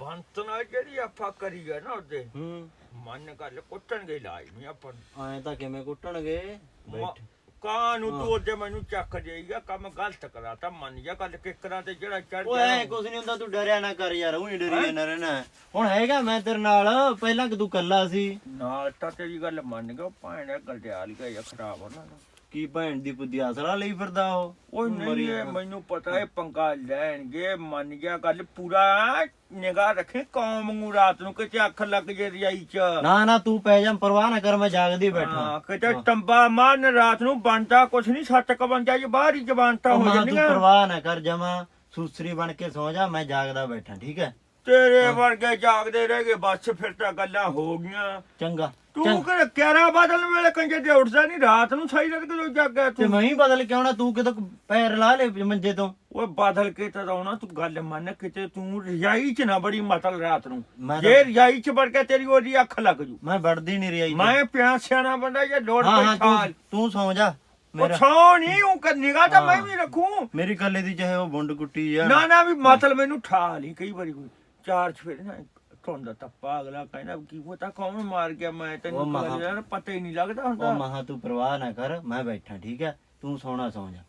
ਬੰਤ ਨਾਲ ਜਿਹੜੀ ਆਪਾਂ ਕਰੀ ਆ ਨਾ ਉਹਦੇ ਹੂੰ। ਮਨ ਗੱਲ ਕੁੱਟਣਗੇ ਲਾਜ ਨਹੀਂ ਆਪਾਂ ਨੂੰ। ਐਂ ਤਾਂ ਕਿਵੇਂ ਕੁੱਟਣਗੇ? ਮ- ਕਾਂ ਨੂੰ ਤੂੰ ਉਹਦੇ ਮੈਨੂੰ ਚੱਕ ਜਾਈਗਾ ਕੰਮ ਗਲਤ ਕਰਾਤਾ ਮੰਨ ਜਾ ਗੱਲ ਕਿਕਰਾਂ ਤੇ ਜਿਹੜਾ ਚੜ ਓਏ ਕੁਛ ਨਹੀਂ ਹੁੰਦਾ ਤੂੰ ਡਰਿਆ ਨਾ ਕਰ ਯਾਰ ਉਹ ਡਰੀ ਜਾਂਦਾ ਰਹਿਣਾ। ਹੁਣ ਹੈਗਾ ਮੈਂ ਤੇਰੇ ਨਾਲ ਪਹਿਲਾਂ ਕਿ ਤੂੰ ਕੱਲਾ ਸੀ? ਨਾਲ ਤਾਂ ਤੇਰੀ ਗੱਲ ਮੰਨ ਗਿਆ ਭਾਣੇ ਗਲਡਿਆਲ ਗਿਆ ਖਰਾਬ ਉਹਨਾਂ ਦਾ। ਕੀ ਭੈਣ ਦੀ ਪੁੱਦੀ ਆਸਰਾ ਲਈ ਫਿਰਦਾ ਉਹ? ਉਹ ਨਹੀਂ ਇਹ ਮੈਨੂੰ ਪਤਾ ਹੈ ਪੰਗਾ ਲੈਣਗੇ ਮੰਨ ਗਿਆ ਗੱਲ ਪੂਰਾ ਨਿਗਾਹ ਰੱਖੇ ਕੌਮ ਨੂੰ ਰਾਤ ਨੂੰ ਕਿਤੇ ਅੱਖ ਲੱਗ ਜੇ ਰਜਾਈ ਚ। ਨਾ ਨਾ ਤੂੰ ਪੈ ਜਾ ਪਰਵਾਹ ਨਾ ਕਰ ਮੈਂ ਜਾਗਦੀ ਬੈਠਾ। ਹਾਂ। ਕਿਤੇ ਟੰਬਾ ਮਾਰਨ ਰਾਤ ਨੂੰ ਬਣਦਾ ਕੁਛ ਨਹੀਂ ਸੱਤ ਕਵੰਜਾ ਜੀ ਬਾਹਰ ਹੀ ਜਵਾਨਤਾ ਹੋ ਮਾਂ ਤੂੰ ਜਾਂਦੀਆਂ। ਪਰਵਾਹ ਨਾ ਕਰ ਜਮਾ ਸੂਸਰੀ ਬਣ ਕੇ ਸੌ ਜਾ ਮੈਂ ਜਾਗਦਾ ਬੈਠਾ ਠੀਕ ਹੈ? ਤੇਰੇ ਵਰਗੇ ਜਾਗਦੇ ਰਹਿ ਗਏ ਬਸ ਫਿਰ ਤਾਂ ਗੱਲਾਂ ਹੋ ਗਈਆਂ। ਚੰਗਾ ਤੂੰ ਕਿ ਕਿਹੜਾ ਬਦਲ ਵੇਲੇ ਕੰਜੇ ਤੇ ਉੱਠਦਾ ਨਹੀਂ? ਰਾਤ ਨੂੰ ਸਹੀ ਰਾਤ ਕਿਦੋਂ ਜਾਗਿਆ ਤੇ ਤੂੰ। ਮੈਂ ਹੀ ਬਦਲ ਕੇ ਆਉਣਾ ਤੂੰ ਕਿਤੇ ਪੈਰ ਲਾ ਲੈ ਮੰਜੇ ਤੋਂ। ਓਏ ਬਾਦਲ ਕੇ ਤਾਂ ਆਉਣਾ ਤੂੰ ਗੱਲ ਮੰਨ ਕਿਤੇ ਤੂੰ ਰਜਾਈ ਚ ਨਾ ਬੜੀ ਮਤਲ ਰਾਤ ਨੂੰ। ਮੈਂ ਤਾਂ- ਜੇ ਰਜਾਈ ਚ ਵੜ ਕੇ ਤੇਰੀ ਉਹਦੀ ਅੱਖ ਲੱਗ ਜੂ। ਮੈਂ ਵੜਦੀ ਨਹੀਂ ਰਹੀ ਮੈਂ ਪਿਆ ਸਿਆਣਾ ਬੰਦਾ ਜੇ ਲੋੜ ਹਾਂ ਹਾਂ ਪਈ ਤੂੰ ਤੂੰ ਸੌ ਜਾ ਉਹ ਮੇਰਾ। ਨਹੀਂ ਉਹ ਕਰ ਨਿਗਾਹ ਤਾਂ ਮੈਂ ਹਾਂ। ਵੀ ਰੱਖੂ। ਮੇਰੀ ਕੱਲੇ ਦੀ ਚਾਹੇ ਉਹ ਬੁੰਡ ਕੁੱਟੀ ਆ ਨਾ ਨਾ ਵੀ ਮਤਲ ਮੈਨੂੰ ਠਾ ਲਈ ਕਈ ਵਾਰੀ ਕੋਈ। ਚਾਰ ਚਫੇਰੇ ਨਾ ਧੁੰਦ ਤੱਪਾ ਅਗਲਾ ਕਹਿੰਦਾ ਕੀ ਪਤਾ ਕੌਣ ਮਾਰ ਗਿਆ ਮੈਂ ਉਹ ਤੈਨੂੰ ਮਹਾਂ- ਯਾਰ ਪਤਾ ਹੀ ਨਹੀਂ ਲੱਗਦਾ ਉਹ ਹੁੰਦਾ ਮਹਾ ਤੂੰ ਪਰਵਾਹ ਨਾ ਕਰ ਮੈਂ ਬੈਠਾ ਠੀਕ ਹੈ? ਤੂੰ ਸੌਣਾ ਸੌ ਜਾ।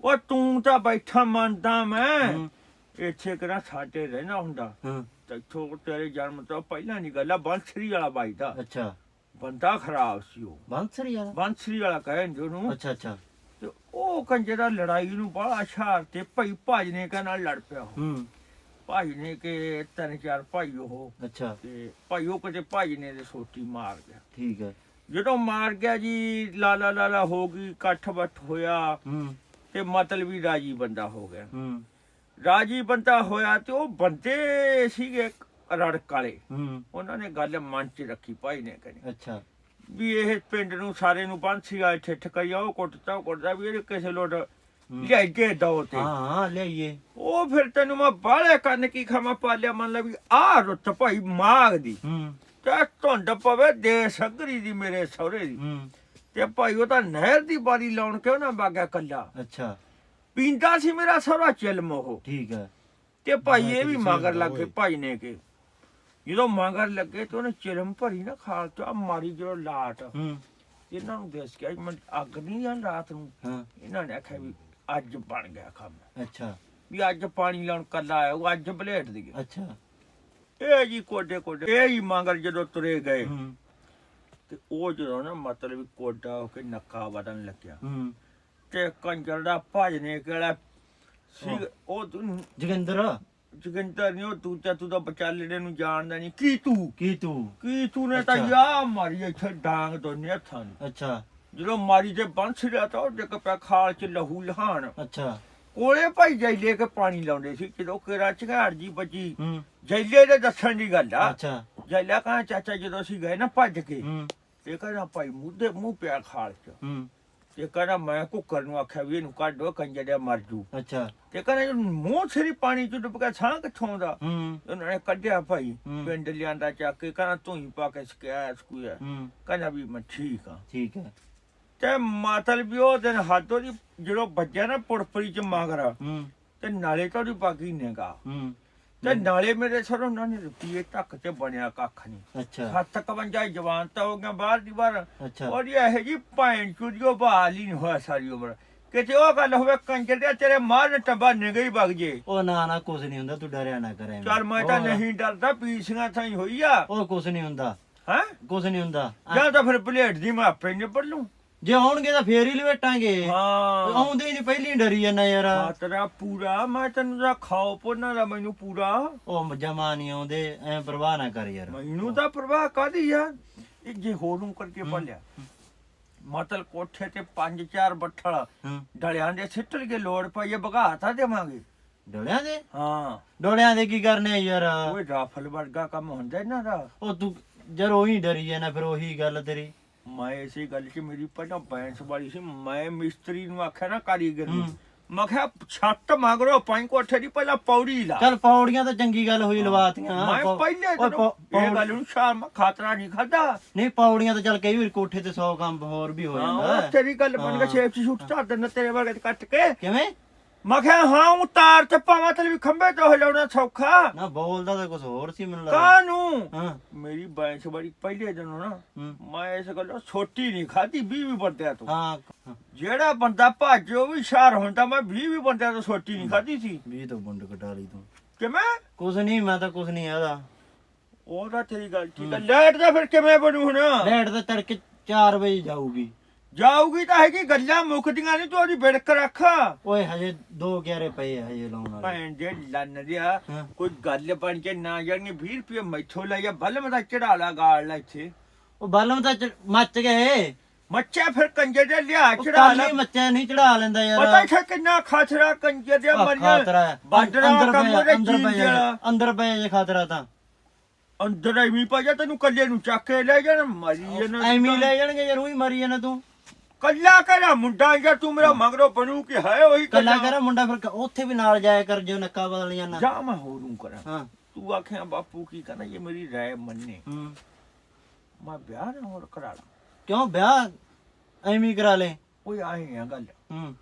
ਉਹ ਤੂੰ ਤਾਂ ਬੈਠਾ ਮੰਨਦਾ ਮੈਂ। ਹੂੰ। ਇੱਥੇ ਕਿਹੜਾ ਸਾਡੇ ਰਹਿਣਾ ਹੁੰਦਾ। ਹਾਂ। ਤੈਥੋਂ ਤੇਰੇ ਜਨਮ ਤੋਂ ਪਹਿਲਾਂ ਨਹੀਂ ਗੱਲ ਬੰਸਰੀ ਵਾਲਾ ਬਾਈ ਦਾ। ਅੱਛਾ। ਬੰਦਾ ਖਰਾਬ ਸੀ ਉਹ। ਬਾਂਸਰੀ ਵਾਲਾ? ਬੰਸਰੀ ਵਾਲਾ ਕਹਿੰਦੇ ਉਹਨੂੰ। ਅੱਛਾ ਅੱਛਾ। ਤੇ ਉਹ ਕੰਜੇ ਦਾ ਲੜਾਈ ਨੂੰ ਬੜਾ ਸ਼ਾਰ ਤੇ ਭਾਈ ਭਾਜ ਨੇ ਕਾ ਨਾਲ ਲੜ ਪਿਆ ਉਹ। ਹੂੰ। ਭਾਈ ਨੇ ਕਿ ਤਿੰਨ ਚਾਰ ਭਾਈ ਉਹ। ਅੱਛਾ। ਤੇ ਭਾਈ ਉਹ ਕਿਤੇ ਭਾਈ ਨੇ ਦੇ ਸੋਟੀ ਮਾਰ ਗਿਆ। ਠੀਕ ਹੈ। ਜਦੋਂ ਮਾਰ ਗਿਆ ਜੀ ਲਾਲਾ ਲਾਲਾ ਹੋ ਗਈ ਇਕੱਠ ਬੱਠ ਹੋਇਆ। ਹੂੰ। ਤੇ ਮਤਲਬ ਵੀ ਰਾਜੀ ਬੰਦਾ ਹੋ ਗਿਆ। ਹੂੰ। ਰਾਜੀ ਬੰਦਾ ਹੋਇਆ ਤੇ ਉਹ ਬੰਦੇ ਸੀਗੇ ਰੜਕ ਵਾਲੇ। ਹੂੰ। ਉਹਨਾਂ ਨੇ ਗੱਲ ਮਨ 'ਚ ਰੱਖੀ ਭਾਈ ਨੇ ਕਹਿੰਦੇ। ਅੱਛਾ। ਵੀ ਇਹ ਪਿੰਡ ਨੂੰ ਸਾਰੇ ਨੂੰ ਪੰਛੀ ਆ ਇੱਥੇ ਠਕਈਆ ਉਹ ਕੁੱਟਦਾ ਕੁੱਟਦਾ ਵੀ ਇਹ ਕਿਸੇ ਲੋਟ ਲਿਆਈ ਕੇ ਦੋ ਤੇ। ਹਾਂ ਲਿਆਈਏ। ਉਹ ਫਿਰ ਤੈਨੂੰ ਮੈਂ ਬਾਹਲੇ ਕੰਨ ਕੀ ਖਮਾ ਪਾਲਿਆ ਮੰਨ ਲਾ ਵੀ ਆ ਰੁੱਤ ਭਾਈ ਮਾਗ ਦੀ। ਹੂੰ। ਤੇ ਧੁੰਦ ਪਵੇ ਦੇ ਸਗਰੀ ਦੀ ਮੇਰੇ ਸਹੁਰੇ ਦੀ। ਹੂੰ। ਤੇ ਭਾਈ ਉਹ ਤਾਂ ਨਹਿਰ ਦੀ ਬਾਰੀ ਲਾਉਣ ਕਿਉਂ ਨਾ ਬਾਗਿਆ ਕੱਲਾ ਅੱਛਾ। ਪੀਂਦਾ ਸੀ ਮੇਰਾ ਸਹੁਰਾ ਚਿਲਮ ਉਹ। ਠੀਕ ਹੈ ਤੇ ਭਾਈ ਇਹ ਵੀ ਮਗਰ ਲੱਗੇ। ਭਾਈ ਨੇ ਕੇ। ਜਦੋਂ ਮਗਰ ਲੱਗੇ ਤੇ ਉਹਨੇ ਚਿਲਮ ਭਰੀ ਨਾ ਖਾਲ ਤੇ ਆ ਮਾਰੀ ਜਦੋਂ ਲਾਟ। ਹੂੰ। ਇਹਨਾਂ ਨੂੰ ਦੇਸ ਕੇ ਮੈਂ ਅੱਗ ਨਹੀਂ ਆਂ ਰਾਤ ਨੂੰ। ਹਾਂ। ਇਹਨਾਂ ਨੇ ਆਖਿਆ ਵੀ ਅੱਜ ਬਣ ਗਿਆ ਕੰਮ। ਅੱਛਾ। ਵੀ ਅੱਜ ਪਾਣੀ ਲਾਉਣ ਕੱਲਾ ਆਇਆ ਉਹ ਅੱਜ ਬਲੇਟ ਦੀ ਅੱਛਾ। ਇਹ ਜੀ ਕੋਡੇ ਕੋਡੇ ਇਹ ਹੀ ਮਗਰ ਜਦੋਂ ਤੁਰੇ ਗਏ ਹੂੰ। ਤੇ ਉਹ ਜਦੋਂ ਨਾ ਮਤਲਬ ਕੋਡਾ ਹੋ ਕੇ ਨੱਕਾ ਵੜਨ ਲੱਗਿਆ। ਹੂੰ। ਤੇ ਕੰਜਰ ਦਾ ਭਜਨੇ ਕਿਹੜਾ ਸੀ ਉਹ ਤੂੰ ਜਗਿੰਦਰ? ਜਗਿੰਦਰ ਨਹੀਂ ਉਹ ਦੂਜਾ ਤੂੰ ਤਾਂ ਬਚਾਲੜੇ ਨੂੰ ਜਾਣਦਾ ਨਹੀਂ। ਕੀ ਤੂੰ? ਕੀ ਤੂੰ? ਕੀ ਤੂੰ ਨੇ ਤਾਂ ਅੱਛਾ। ਯਾ ਮਾਰੀ ਇੱਥੇ ਡਾਂਗ ਦੋਨੇ ਹੱਥਾਂ ਨੂੰ। ਅੱਛਾ। ਜਦੋਂ ਮਾਰੀ ਤੇ ਬੰਸ ਰਿਹਾ ਤਾਂ ਉਹ ਡਿੱਗ ਪਿਆ ਖਾਲ ਚ ਲਹੂ ਲਹਾਨ ਅੱਛਾ। ਕੋਲੇ ਭਾਈ ਜੈਲੇ ਕੇ ਪਾਣੀ ਲਾਉਂਦੇ ਸੀ ਜਦੋਂ ਕਿਰਾ ਝਗਾੜ ਜੀ ਬੱਜੀ ਹੂੰ। ਜੈਲੇ ਦੇ ਦੱਸਣ ਦੀ ਗੱਲ ਆ। ਅੱਛਾ। ਜੈਲਾ ਕਹਾਂ ਚਾਚਾ ਜਦੋਂ ਅਸੀਂ ਗਏ ਨਾ ਭੱਜ ਕੇ ਹੂੰ। ਤੇ ਕਹਿੰਦਾ ਭਾਈ ਮੁੱਦੇ ਮੂੰਹ ਪਿਆ ਖਾਲ ਚ। ਹੂੰ। ਤੇ ਕਹਿੰਦਾ ਮੈਂ ਕੁੱਕਰ ਨੂੰ ਆਖਿਆ ਵੀ ਇਹਨੂੰ ਕੱਢੋ ਕੰਜੜਿਆ ਮਰ ਜੂ। ਅੱਛਾ। ਤੇ ਕਹਿੰਦਾ ਮੂੰਹ ਸਿਰੀ ਪਾਣੀ ਚ ਡੁੱਬ ਗਿਆ ਸਾਹ ਕਿੱਥੋਂ ਦਾ? ਹੂੰ। ਉਹਨਾਂ ਨੇ ਕੱਢਿਆ ਭਾਈ ਹੂੰ। ਪਿੰਡ ਲਿਆਂਦਾ ਚੱਕ ਕੇ ਕਹਿੰਦਾ ਤੂੰ ਹੀ ਪਾ ਕੇ ਸਕਿਆ ਸਕੂਆ ਹੂੰ। ਕਹਿੰਦਾ ਵੀ ਮੈਂ ਠੀਕ ਆ। ਠੀਕ ਹੈ ਤੇ ਮਾਤਲ ਵੀ ਉਹ ਦਿਨ ਹੱਦੋਂ ਦੀ ਜਦੋਂ ਵੱਜਿਆ ਨਾ ਪੁੜਪੜੀ ਚ ਮੰਗਰਾ ਹੂੰ। ਤੇ ਨਾਲੇ ਤਾਂ ਉਹਦੀ ਬਾਕੀ ਨੇਗਾ। ਹੂੰ। ਤੇ ਨਾਲੇ ਮੇਰੇ ਸਰ ਉਹਨਾਂ ਨੇ ਰੁਪਈਏ ਟੱਕ ਤੇ ਬਣਿਆ ਕੱਖ ਨਹੀਂ ਅੱਛਾ। 751 ਜਵਾਨ ਤਾਂ ਹੋ ਗਿਆ ਬਾਹਰ ਦੀ ਬਾਹਰ ਅੱਛਾ। ਉਹਦੀ ਇਹ ਜੀ ਭੈਣ ਚੁਦੀਓ ਬਹਾਲ ਹੀ ਨਹੀਂ ਹੋਇਆ ਸਾਰੀ ਉਮਰ। ਕਿਤੇ ਉਹ ਗੱਲ ਹੋਵੇ ਕੰਜਰ ਦੇ ਤੇਰੇ ਮਾਰ ਟੱਬਾ ਨਿਗਈ ਵਗ ਜੇ। ਉਹ ਨਾ ਨਾ ਕੁਝ ਨਹੀਂ ਹੁੰਦਾ ਤੂੰ ਡਰਿਆ ਨਾ ਕਰ। ਚੱਲ ਮੈਂ ਤਾਂ ਨਹੀਂ ਡਰਦਾ ਪੀਸੀਆਂ ਥਾਈ ਹੋਈ ਆ। ਉਹ ਕੁਝ ਨਹੀਂ ਹੁੰਦਾ। ਹੈ? ਕੁਝ ਨਹੀਂ ਹੁੰਦਾ। ਜਾਂ ਤਾਂ ਫਿਰ ਪਲੇਟ ਦੀ ਮੈਂ ਆਪੇ ਨਿਪੜ ਲੂੰ। ਜੇ ਆਉਣਗੇ ਤਾਂ ਫੇਰ ਹੀ ਲਵੇਟਾਂਗੇ। ਹਾਂ। ਆਉਂਦੇ ਹੀ ਨਹੀਂ ਪਹਿਲੀ ਡਰੀ ਜਾਂਦਾ ਯਾਰ। ਖਾਤਰਾ ਪੂਰਾ ਮੈਂ ਤੈਨੂੰ ਦਾ ਖਾਓ ਪੁੰਨਾ ਦਾ ਮੈਨੂੰ ਪੂਰਾ। ਉਹ ਜਮਾ ਨਹੀਂ ਆਉਂਦੇ ਐ ਪਰਵਾਹ ਨਾ ਕਰ ਯਾਰ। ਮੈਨੂੰ ਤਾਂ ਪ੍ਰਵਾਹ ਕਾਦੀ ਆ? ਇਹ ਜੇ ਹੋਰ ਨੂੰ ਕਰਕੇ ਪੱਲਿਆ ਮਤਲ ਕੋਠੇ ਤੇ ਪੰਜ ਚਾਰ ਬੱਠਲ ਹੂੰ। ਡਲਿਆਂ ਦੇ ਸਿੱਟਲ ਕੇ ਲੋੜ ਪਈ ਬਗਾਤਾ ਦੇਵਾਂਗੇ। ਡੋਲਿਆਂ ਦੇ? ਹਾਂ। ਡੋਲਿਆਂ ਦੇ ਕੀ ਕਰਨੇ ਆ ਯਾਰ? ਓਏ ਰਾਫਲ ਵਰਗਾ ਕੰਮ ਹੁੰਦਾ ਇਹਨਾਂ ਦਾ। ਉਹ ਤੂੰ ਜਰ ਉਹੀ ਡਰੀ ਜਾਣਾ ਫਿਰ ਉਹੀ ਗੱਲ ਤੇਰੀ। ਮੈਂ ਇਸੇ ਗੱਲ 'ਚ ਮੇਰੀ ਪਹਿਲਾਂ ਬੈਂਸ ਵਾਲੀ ਸੀ ਮੈਂ ਮਿਸਤਰੀ ਨੂੰ ਆਖਿਆ ਨਾ ਕਾਰੀਗਰ ਨੂੰ। ਮੈਂ ਕਿਹਾ ਛੱਤ ਮਗਰੋ ਪੰਜ ਕੋਠੇ ਦੀ ਪਹਿਲਾਂ ਪੌੜੀ ਲਾ। ਚੱਲ ਪੌੜੀਆਂ ਤਾਂ ਚੰਗੀ ਗੱਲ ਹੋਈ ਲਵਾਤੀਆਂ ਮੈਂ ਪੌ- ਪਹਿਲੇ ਓਏ ਦਿਨੋਂ ਪੌ- ਇਹ ਗੱਲ ਨੂੰ ਸ਼ਾਮ ਖਾਤਰਾ ਨਹੀਂ ਖਾਦਾ ਨਹੀਂ ਪੌੜੀਆਂ ਤਾਂ ਚੱਲ ਕਈ ਵਾਰ ਕੋਠੇ ਤੇ 100 ਕੰਮ ਹੋਰ ਵੀ ਹੋ ਜਾਂਦਾ। ਹੈ। ਤੇਰੀ ਗੱਲ ਬਣ ਕੇ ਹਾਂ। ਛੇਪ ਚ ਛੁੱਟ ਚਾ ਦਿੰਦਾ ਤੇਰੇ ਵਰਗੇ ਤੇ ਕੱਟ ਕੇ। ਕਿਵੇਂ? ਮੈਂ ਕਿਹਾ ਹਾਂ ਉਹ ਤਾਰ ਤੇ ਪਾਵਾਂ ਤੇ ਵੀ ਖੰਭੇ ਤੋਂ ਹਿਲਾਉਣਾ ਸੌਖਾ। ਨਾ ਬੋਲਦਾ ਤਾਂ ਕੁਝ ਹੋਰ ਸੀ ਮੈਨੂੰ ਲੱਗਦਾ। ਕਾਨੂੰ ਹਾਂ। ਮੇਰੀ ਬੈਂਸ ਬੜੀ ਪਹਿਲੇ ਦਿਨੋਂ ਨਾ ਹੂੰ। ਮੈਂ ਇਸ ਗੱਲੋਂ ਛੋਟੀ ਨਹੀਂ ਖਾਦੀ 20 ਵੀ ਬੰਦਿਆਂ ਤੋਂ। ਹਾਂ ਜਿਹੜਾ ਬੰਦਾ ਭੱਜ ਉਹ ਵੀ ਸ਼ਾਰ ਹੁੰਦਾ ਮੈਂ 20 ਵੀ ਬੰਦਿਆਂ ਤੋਂ ਛੋਟੀ ਨਹੀਂ ਖਾਦੀ ਸੀ। ਵੀ ਤਾਂ ਬੁੰਡ ਕਟਾ ਲਈ ਤੂੰ। ਕਿਵੇਂ? ਕੁਝ ਨਹੀਂ ਮੈਂ ਤਾਂ ਕੁਝ ਨਹੀਂ ਆਦਾ ਉਹ ਤਾਂ ਤੇਰੀ ਗੱਲ ਠੀਕ ਹੈ। ਲਾਈਟ ਦਾ ਫਿਰ ਕਿਵੇਂ ਬਣੂ ਹੁਣ? ਲੈਟ ਤਾਂ ਤੜਕੇ 4 ਵਜੇ ਜਾਊਗੀ। ਜਾਊਗੀ ਤਾਂ ਹੈਗੀ ਗੱਲਾਂ ਮੁੱਕਦੀਆਂ ਨਹੀਂ ਤੂੰ ਉਹਦੀ ਬਿੜਕ ਰੱਖ। ਓਏ ਹਜੇ ਦੋ ਗਿਆਰੇ ਪਏ ਆ ਹਜੇ ਲਾਉਣ ਵਾਲੇ। ਭੈਣ ਦੇ ਲੰਨ ਦਿਆ ਹਾਂ। ਕੋਈ ਗੱਲ ਬਣ ਕੇ ਨਾ ਜਾਣੀ 20 ਰੁਪਏ ਮੈਥੋਂ ਲੈ ਜਾ ਬਲਮ ਦਾ ਚੜਾ ਲਾ ਗਾਲ ਲੈ ਇੱਥੇ। ਉਹ ਬਾਲਮ ਤਾਂ ਚ- ਮੱਚ ਗਏ ਮੱਚਾ ਫਿਰ ਕੰਜੇ ਦੇ ਲਿਆ ਚੜਾ ਕੱਲ ਲਾ। ਹੀ ਮੱਚਿਆ ਨਹੀਂ ਚੜਾ ਲੈਂਦਾ ਯਾਰ। ਪਤਾ ਹੀ ਕਿੰਨਾ ਖਤਰਾ ਕੰਜੇ ਦੇ ਆਹ ਮਰੀਆਂ ਹੈ। ਬਾਡਰਾ ਅੰਦਰ ਕੰਮ ਪਿਆ ਉਹਦੇ ਅੰਦਰ ਪਿਆ ਜੇ ਖਾਤਰਾ ਤਾਂ। ਅੰਦਰ ਐਵੇਂ ਪਾ ਜਾ ਤੈਨੂੰ ਕੱਲੇ ਨੂੰ ਚੱਕ ਕੇ ਲੈ ਜਾਣ ਮਰੀ ਜਾਣਾ ਐਵੇਂ ਹੀ ਲੈ ਜਾਣਗੇ ਯਾਰ ਉਹੀ ਮਰੀ ਜਾਣਾ ਤੂੰ। ਕੱਲਾ ਕਰਾ ਮੁੰਡਾ ਜਾਂ ਤੂੰ ਮੇਰਾ ਮਗਰੋਂ ਬਣੂ ਕਿ ਹੈ ਉਹੀ ਕੱਲਾ ਕਰ ਮੁੰਡਾ ਫਿਰ ਉੱਥੇ ਵੀ ਨਾਲ ਜਾਇਆ ਕਰ ਜੋ ਨੱਕਾ ਬਦਲ ਜਾਣਾ ਜਾ ਮੈਂ ਹੋਰੂ ਕਰਾਂ। ਹਾਂ। ਤੂੰ ਆਖਿਆ ਬਾਪੂ ਕੀ ਕਹਿੰਦਾ ਇਹ ਮੇਰੀ ਰਾਏ ਮੰਨੇ। ਹੂੰ। ਮੈਂ ਵਿਆਹ ਨਾ ਹੋਰ ਕਰਾ ਲਾਂ। ਕਿਉਂ ਵਿਆਹ ਐਵੇਂ ਕਰਾ ਲੈ? ਓਏ ਆਏ ਆ ਗੱਲ। ਹੂੰ।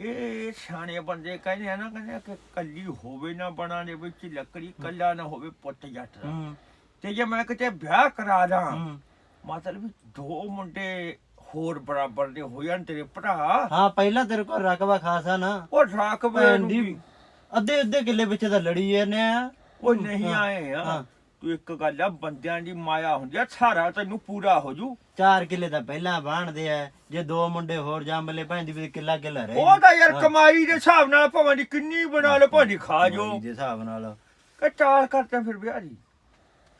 ਇਹ ਸਿਆਣੇ ਬੰਦੇ ਕਹਿੰਦੇ ਆ ਨਾ ਕਹਿੰਦੇ ਕਿ ਕੱਲੀ ਹੋਵੇ ਨਾ ਬਣਾ ਦੇ ਵਿੱਚ ਲੱਕੜੀ ਕੱਲਾ ਨਾ ਹੋਵੇ ਪੁੱਤ ਜੱਟ ਦਾ। ਤੇ ਜੇ ਮੈਂ ਕਿਤੇ ਵਿਆਹ ਕਰਾ ਲਾਂ ਮਤਲਬ ਦੋ ਮੁੰਡੇ ਹੋਰ ਬਰਾਬਰ ਦੇ ਹੋ ਜਾਣ ਤੇਰੇ ਭਰਾ। ਹਾਂ ਪਹਿਲਾਂ ਤੇਰੇ ਕੋਲ ਰਕਬਾ ਖਾਸਾ ਨਾ। ਉਹ ਰਾਖ ਭੈਣ ਦੀ ਅੱਧੇ ਅੱਧੇ ਕਿੱਲੇ ਵਿੱਚ ਤਾਂ ਲੜੀ ਜਾਂਦੇ ਆ। ਉਹ ਨਹੀਂ ਆਏ ਆ। ਹਾਂ। ਤੂੰ ਇੱਕ ਗੱਲ ਆ ਬੰਦਿਆਂ ਦੀ ਮਾਇਆ ਹੁੰਦੀ ਆ ਸਾਰਾ ਤੈਨੂੰ ਪੂਰਾ ਹੋ ਜੂ। ਚਾਰ ਕਿੱਲੇ ਤਾਂ ਪਹਿਲਾਂ ਬਾਣਦੇ ਆ। ਜੇ ਦੋ ਮੁੰਡੇ ਹੋਰ ਜੰਮਲੇ ਭੈਣ ਦੀ ਵੀ ਕਿੱਲਾ ਕਿੱਲਾ ਰਹੇ ਉਹ ਤਾਂ ਯਾਰ ਕਮਾਈ ਦੇ ਹਿਸਾਬ ਨਾਲ ਭਾਵੇਂ ਦੀ ਕਿੰਨੀ ਬਣਾ ਲੈ ਭਾਵੇਂ ਦੀ ਖਾ ਜੋ ਦੇ ਹਿਸਾਬ ਨਾਲ। ਕਿ ਟਾਲ ਕਰਦੇ ਫਿਰ ਵਿਆਹ ਦੀ।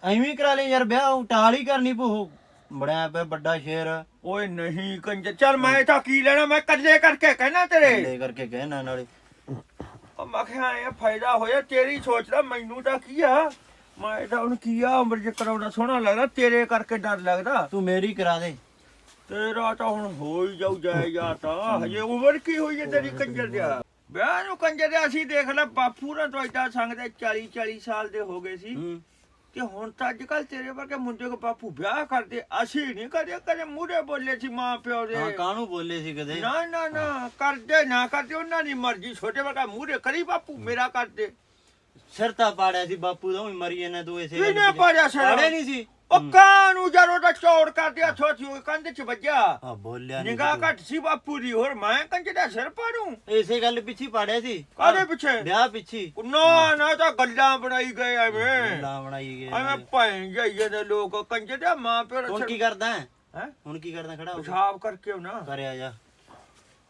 ਐਵੇਂ ਹੀ ਕਰਾ ਲੈ ਯਾਰ ਵਿਆਹ ਉਹ ਟਾਲ ਹੀ ਕਰਨੀ ਪਊ। ਬੜਿਆ ਪਿਆ ਵੱਡਾ ਸ਼ੇਰ। ਓਏ ਨਹੀਂ ਕੰਜ ਚੱਲ ਮੈਂ ਤਾਂ ਕੀ ਲੈਣਾ ਮੈਂ ਕੱਲੇ ਕਰਕੇ ਕਹਿਣਾ ਤੇਰੇ। ਲੈ ਕਰਕੇ ਕਹਿਣਾ ਨਾਲੇ। ਉਹ ਮੈਂ ਕਿਹਾ ਇਹ ਫਾਇਦਾ ਹੋਇਆ ਤੇਰੀ ਸੋਚਦਾ ਮੈਨੂੰ ਤਾਂ ਕੀ ਆ? ਮੈਂ ਤਾਂ ਹੁਣ ਕੀ ਆ ਉਮਰ ਚ ਕਰਾਉਣਾ ਸੋਹਣਾ ਲੱਗਦਾ ਤੇਰੇ ਕਰਕੇ ਡਰ ਲੱਗਦਾ। ਤੂੰ ਮੇਰੀ ਕਰਾ ਦੇ। ਤੇਰਾ ਤਾਂ ਹੁਣ ਹੋ ਹੀ ਜਾਊ ਜਾਏਗਾ ਤਾਂ। ਹਜੇ ਉਮਰ ਕੀ ਹੋਈ ਹੈ ਤੇਰੀ ਕੰਜਰ ਦਿਆ ਵਿਆਹ ਨੂੰ ਕੰਜਰ ਦਿਆ ਅਸੀਂ ਦੇਖ ਲੈ ਬਾਪੂ ਨਾਲ ਤਾਂ ਇਦਾਂ ਸੰਗਦੇ 40 40 ਸਾਲ ਦੇ ਹੋ ਗਏ ਸੀ। ਹੂੰ। ਤੇ ਹੁਣ ਤਾਂ ਅੱਜ ਕੱਲ ਤੇਰੇ ਵਰਗੇ ਮੁੰਡੇ ਕੋ ਬਾਪੂ ਵਿਆਹ ਕਰਦੇ ਅਸੀਂ ਨਹੀਂ ਕਦੇ ਕਦੇ ਮੂਰੇ ਬੋਲੇ ਸੀ ਮਾਂ ਪਿਓ ਦੇ। ਹਾਂ ਕਾਹਨੂੰ ਬੋਲੇ ਸੀ ਕਦੇ? ਨਾ ਨਾ ਨਾ ਕਰਦੇ ਨਾ ਕਰਦੇ ਉਹਨਾਂ ਦੀ ਮਰਜ਼ੀ ਛੋਟੇ ਵਰਗਾ ਮੂਰੇ ਕਰੀ ਬਾਪੂ ਮੇਰਾ ਕਰਦੇ। ਸਿਰ ਤਾਂ ਪਾੜਿਆ ਸੀ ਬਾਪੂ ਦਾ ਉਹ ਮਰੀ ਜਾਂਦਾ ਤੂੰ ਇਸੇ ਪਾੜਿਆ ਸਿਰ? ਪਾੜਿਆ ਨਹੀਂ ਸੀ? ਉਹ ਕਾਨੂੰ ਜਰੋ ਦਾ ਚੌੜ ਕਰਦੇ ਹੱਥੋਂ ਸੀ ਕੰਧ ਚ ਵੱਜਿਆ। ਹਾਂ ਬੋਲਿਆ ਨਹੀਂ ਨਿਗਾਹ ਘੱਟ ਸੀ ਬਾਪੂ ਦੀ ਹੋਰ ਮੈਂ ਕੰਜ ਦਾ ਸਿਰ ਪਾੜੂ? ਇਸੇ ਗੱਲ ਪਿੱਛੇ ਪਾੜਿਆ ਸੀ। ਕਾਦੇ ਪਿੱਛੇ? ਵਿਆਹ ਪਿੱਛੇ। ਨਾ ਨਾ ਤਾਂ ਗੱਲਾਂ ਬਣਾਈ ਗਏ ਐਵੇਂ। ਲਾ ਬਣਾਈ ਗਏ ਐਵੇਂ ਭੈਣ ਜਾਈਏ ਦੇ ਲੋਕ ਕੰਜ ਦਾ ਮਾਂ ਪਿਓ ਹੁਣ ਕੀ ਕਰਦਾ? ਹੈ? ਹੈ ਹੁਣ ਕੀ ਕਰਦਾ? ਖੜਾ ਹੋ ਕੇ? ਪਿਸ਼ਾਬ ਕਰਕੇ ਨਾ ਕਰਿਆ ਜਾ।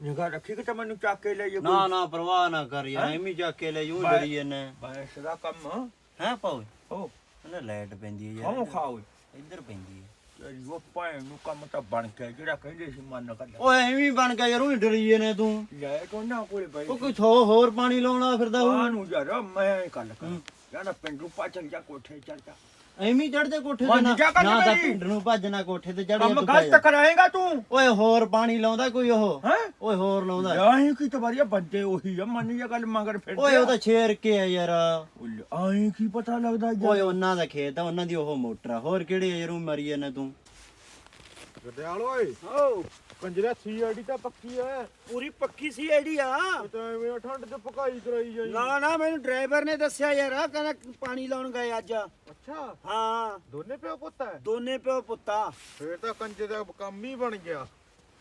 ਨਿਗਾਹ ਰੱਖੀ ਕਿ ਤੇ ਮੈਨੂੰ ਚੱਕ ਕੇ ਲੈ ਜੇ ਨਾ ਨਾ ਪਰਵਾਹ ਨਾ ਕਰ ਯਾਰ ਐਵੇਂ ਚੱਕ ਕੇ ਲੈ ਜੂ। ਡਰੀ ਜੰਨੇ ਬੈਸ ਦਾ ਕੰਮ। ਹੈ ਪਾਉ ਉਹ ਨਾ ਲਾਈਟ ਪੈਂਦੀ ਹੈ ਯਾਰ ਖਾਓ ਖਾਓ। ਇੱਧਰ ਪੈਂਦੀ ਹੈ। ਤੇਰੀ ਉਹ ਭੈਣ ਨੂੰ ਕੰਮ ਤਾਂ ਬਣ ਗਿਆ ਜਿਹੜਾ ਕਹਿੰਦੇ ਸੀ ਮਨ ਕਰ ਓਏ ਐਵੇਂ ਹੀ ਬਣ ਗਿਆ ਯਾਰ ਉਹ ਡਰੀ ਜਨੇ ਤੂੰ। ਲੈ ਕੋ ਨਾ ਕੋਲੇ ਬਈ। ਉਹ ਕੋਈ ਥੋ ਹੋਰ ਪਾਣੀ ਲਾਉਣਾ ਫਿਰਦਾ ਉਹ ਨੂੰ ਯਾਰ ਮੈਂ ਗੱਲ ਕਰ। ਕਹਿੰਦਾ ਪਿੰਡੂ ਪਾ ਚੱਲ ਜਾ ਕੋਠੇ ਚੱਲ ਜਾ। ਐਵੇਂ ਚੜਦੇ ਕੋਠੇ ਤੇ ਨਾ ਕਰ ਨਾ ਤਾਂ ਮੇਰੀ। ਪਿੰਡ ਨੂੰ ਭੱਜਣਾ ਕੋਠੇ ਤੇ ਚੜਿਆ ਕੰਮ ਤੂੰ ਗਲਤ ਕਰਾਏਗਾ ਤੂੰ। ਓਏ ਹੋਰ ਪਾਣੀ ਲਾਉਂਦਾ ਕੋਈ ਉਹ? ਹੈ? ਓਏ ਹੋਰ ਲਾਉਂਦਾ। ਆਹੀਂ ਕੀ ਤਵਾਰੀਆ ਬੰਦੇ ਉਹੀ ਆ ਮੰਨ ਜਾ ਗੱਲ ਮਗਰ ਫਿਰ ਓਏ ਉਹ ਤਾਂ ਛੇਰ ਕੇ ਆ ਯਾਰ। ਆਹੀਂ ਕੀ ਪਤਾ ਲੱਗਦਾ ਓਏ ਯਾਰ ਉਹਨਾਂ ਦਾ ਖੇਤ ਆ ਉਹਨਾਂ ਦੀ ਉਹ ਮੋਟਰ ਆ। ਹੋਰ ਕਿਹੜੇ ਯਾਰ ਉਹ ਮਰੀ ਜਾਂਦਾ ਤੂੰ। ਗਦਿਆਲ ਓਏ। ਓ ਕੰਜਰਾ ਸੀਆਈਡੀ ਤਾਂ ਪੱਕੀ ਐ। ਪੂਰੀ ਪੱਕੀ ਸੀ ਆਈਡੀ ਆ। ਤਾਂ ਐਵੇਂ ਠੰਡ ਚ ਪਕਾਈ ਕਰਾਈ ਜਾਈ। ਨਾ ਨਾ ਮੈਨੂੰ ਡਰਾਈਵਰ ਨੇ ਦੱਸਿਆ ਯਾਰ ਆ ਕਹਿੰਦਾ ਪਾਣੀ ਲਾਉਣ ਗਏ ਅੱਜ। ਅੱਛਾ। ਹਾਂ। ਦੋਨੇ ਪਿਓ ਪੁੱਤ ਐ? ਦੋਨੇ ਪਿਓ ਪੁੱਤਾ ਫੇਰ ਤਾਂ ਕੰਜੇ ਦਾ ਕੰਮ ਹੀ ਬਣ ਗਿਆ।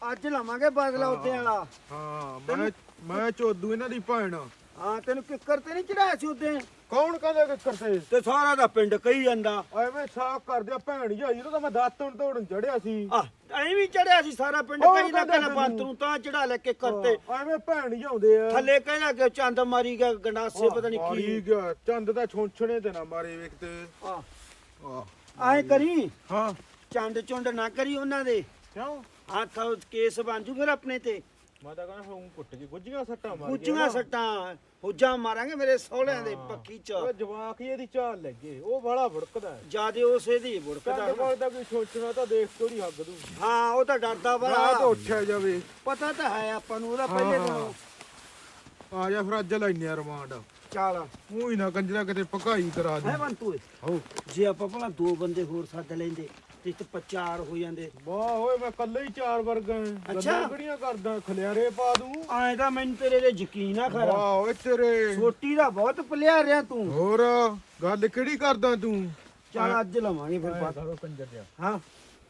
ਅੱਜ ਲਾਵਾਂਗੇ ਬਦਲਾ ਉੱਤੇ ਵਾਲਾ। ਹਾਂ ਮੈਂ ਮੈਂ ਚੋਦੂ ਇਹਨਾਂ ਦੀ ਭੈਣ ਹਾਂ ਤੈਨੂੰ ਕਿੱਕਰ ਤੇ ਨਹੀਂ ਚੜਾਇਆ ਸੀ ਉੱਤੇ? ਕੌਣ ਕਹਿੰਦਾ ਕਿ ਕਰਤੇ ਤੇ ਸਾਰਾ ਦਾ ਪਿੰਡ ਕਹੀ ਜਾਂਦਾ। ਐਵੇਂ ਸਾਕ ਕਰਦੇ ਆ ਭੈਣ ਜਾਈ ਜਦੋਂ ਤਾਂ ਮੈਂ ਦਾਤਣ ਤੋੜਨ ਚੜਿਆ ਸੀ। ਆ ਐਵੇਂ ਚੜਿਆ ਸੀ ਸਾਰਾ ਪਿੰਡ ਉਹ ਕਹੀ ਨਾ ਕਹਿੰਦਾ ਕਹਿੰਦਾ। ਬੰਤ ਨੂੰ ਤਾਂ। ਚੜਾ ਲੈ ਕੇ ਕਰਤੇ। ਐਵੇਂ ਭੈਣ ਜਾਉਂਦੇ ਆ। ਥੱਲੇ ਕਹਿੰਦਾ ਕਿ ਚੰਦ ਮਾਰੀ ਗਿਆ ਗੰਡਾਸੇ ਪਤਾ ਨਹੀਂ ਕੀ। ਚੰਦ ਦਾ ਛੋਂਛਣੇ ਤੇ ਨਾ ਮਾਰੇ ਵੇਖ ਤੇ ਆਹ। ਐ ਕਰੀ। ਹਾਂ। ਚੰਡ ਚੁੰਡ ਨਾ ਕਰੀ ਉਹਨਾਂ ਦੇ। ਕਿਉਂ? ਹੱਥ ਕੇਸ ਬਾਂਝੂ ਫਿਰ ਆਪਣੇ ਤੇ। ਮੈਂ ਤਾਂ ਕਹਿੰਦਾ ਹੁਣ ਕੁੱਟ ਕੇ ਗੁੱਜੀਆਂ ਸੱਟਾਂ ਮਾਰ ਗੁੱਜੀਆਂ ਸੱਟਾਂ। ਹੁੱਜਾਂ ਮਾਰਾਂਗੇ ਮੇਰੇ ਸੋਹਲਿਆਂ ਦੇ ਪੱਕੀ ਚ। ਉਹ ਜਵਾਕ ਹੀ ਇਹਦੀ ਚਾਲ ਲੱਗੇ ਉਹ ਬੜਾ ਭੜਕਦਾ ਜਿਆਦੇ ਉਸੇ ਦੀ ਬੁੜਕਦਾ ਮਾਰ ਦਾ ਕੋਈ ਸੋਚਣਾ ਤਾਂ ਦੇਖ ਕੇ ਉਹਦੀ ਹੱਗ ਦੂ। ਹਾਂ ਉਹ ਤਾਂ ਡਰਦਾ ਆ ਤਾਂ ਬੜਾ ਉੱਠਿਆ ਜਾਵੇ। ਪਤਾ ਤਾਂ ਹੈ ਆਪਾਂ ਨੂੰ ਉਹਦਾ ਪਹਿਲੇ ਹਾਂ, ਤੋਂ ਆ ਜਾ ਫਿਰ ਅੱਜ ਲੈਨੇ ਆ ਰਮਾਂਡ। ਚੱਲ। ਉਹ ਹੀ ਨਾ ਕੰਜਰਾ ਕਿਤੇ ਪਕਾਈ ਕਰਾ ਦੇ। ਹੈ ਬੰਤੂ ਹੋ। ਜੇ ਆਪਾਂ ਭਲਾ ਦੋ ਬੰਦੇ ਹੋਰ ਸੱਦ ਲੈਂਦੇ। ਤੇ ਤੇ ਪਚਾਰ ਹੋ ਜਾਂਦੇ। ਵਾਹ ਓਏ ਮੈਂ ਕੱਲੇ ਹੀ ਚਾਰ ਵਰਗਾ ਅੱਛਾ। ਗੱਲਾਂ ਕਿਹੜੀਆਂ ਕਰਦਾ? ਖਲਿਆਰੇ ਪਾ ਦੂੰ। ਐਂ ਤਾਂ ਮੈਨੂੰ ਤੇਰੇ ਤੇ ਯਕੀਨ ਆ ਖਰਾ। ਵਾਹ ਓਏ ਤੇਰੇ। ਛੋਟੀ ਦਾ ਬਹੁਤ ਭਲਿਆ ਰਿਆ ਤੂੰ। ਹੋਰ ਗੱਲ ਕਿਹੜੀ ਕਰਦਾ ਤੂੰ? ਚੱਲ ਅੱਜ ਲਵਾਂਗੇ ਫਿਰ ਬਾਤ ਕਰੋ ਕੰਜਰ ਜਿਹਾ। ਹਾਂ।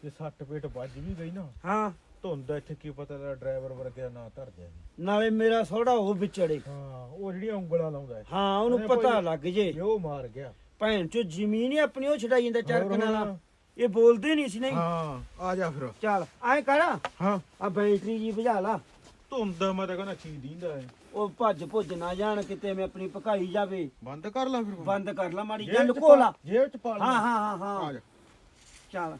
ਜੇ ਸੱਟ ਪੇਟ ਵੱਜ ਵੀ ਗਈ ਨਾ ਹਾਂ। ਧੁੰਦ ਇੱਥੇ ਕੀ ਪਤਾ ਲੱਗਾ ਡਰਾਈਵਰ ਵਰਗੇ ਦਾ ਨਾਂ ਧਰ ਜਾਏ। ਨਾਲੇ ਮੇਰਾ ਸੋੜਾ ਉਹ ਵਿਚੜੇ। ਹਾਂ ਉਹ ਜਿਹੜੀਆਂ ਉਂਗਲਾਂ ਲਾਉਂਦਾ ਹੈ। ਹਾਂ ਉਹਨੂੰ ਪਤਾ ਲੱਗ ਜੇ। ਜੇ ਉਹ ਮਾਰ ਗਿਆ। ਭੈਣ ਚੋ ਜ਼ਮੀਨ ਹੀ ਆਪਣੀ ਉਹ ਛਡਾਈ ਜਾਂਦਾ ਚਰਕ ਹੋਰ। ਨਾਲ ਇਹ ਬੋਲਦੇ ਨਹੀਂ ਸੀ ਨਹੀਂ। ਹਾਂ ਆ ਜਾ ਫਿਰ। ਚੱਲ ਐਂ ਕਰ। ਹਾਂ। ਆ ਬੈਟਰੀ ਜੀ ਭਜਾ ਲਾ। ਧੁੰਦ ਮੈਂ ਤਾਂ ਕਹਿੰਦਾ ਕੀ ਦੀਂਦਾ ਹੈ ਉਹ ਭੱਜ ਭੁੱਜ ਨਾ ਜਾਣ ਕਿਤੇ ਮੈਂ ਆਪਣੀ ਭਕਾਈ ਜਾਵੇ। ਬੰਦ ਕਰ ਲਾ ਫਿਰ ਬੰਦ ਕਰ ਲਾ ਮਾੜੀ ਜਾਂ ਚ ਲੁਕੋ ਲਾ। ਪਾ- ਜੇਬ ਚ ਪਾ ਲਾ। ਹਾਂ ਹਾਂ ਹਾਂ ਹਾਂ। ਆ ਜਾ। ਚੱਲ।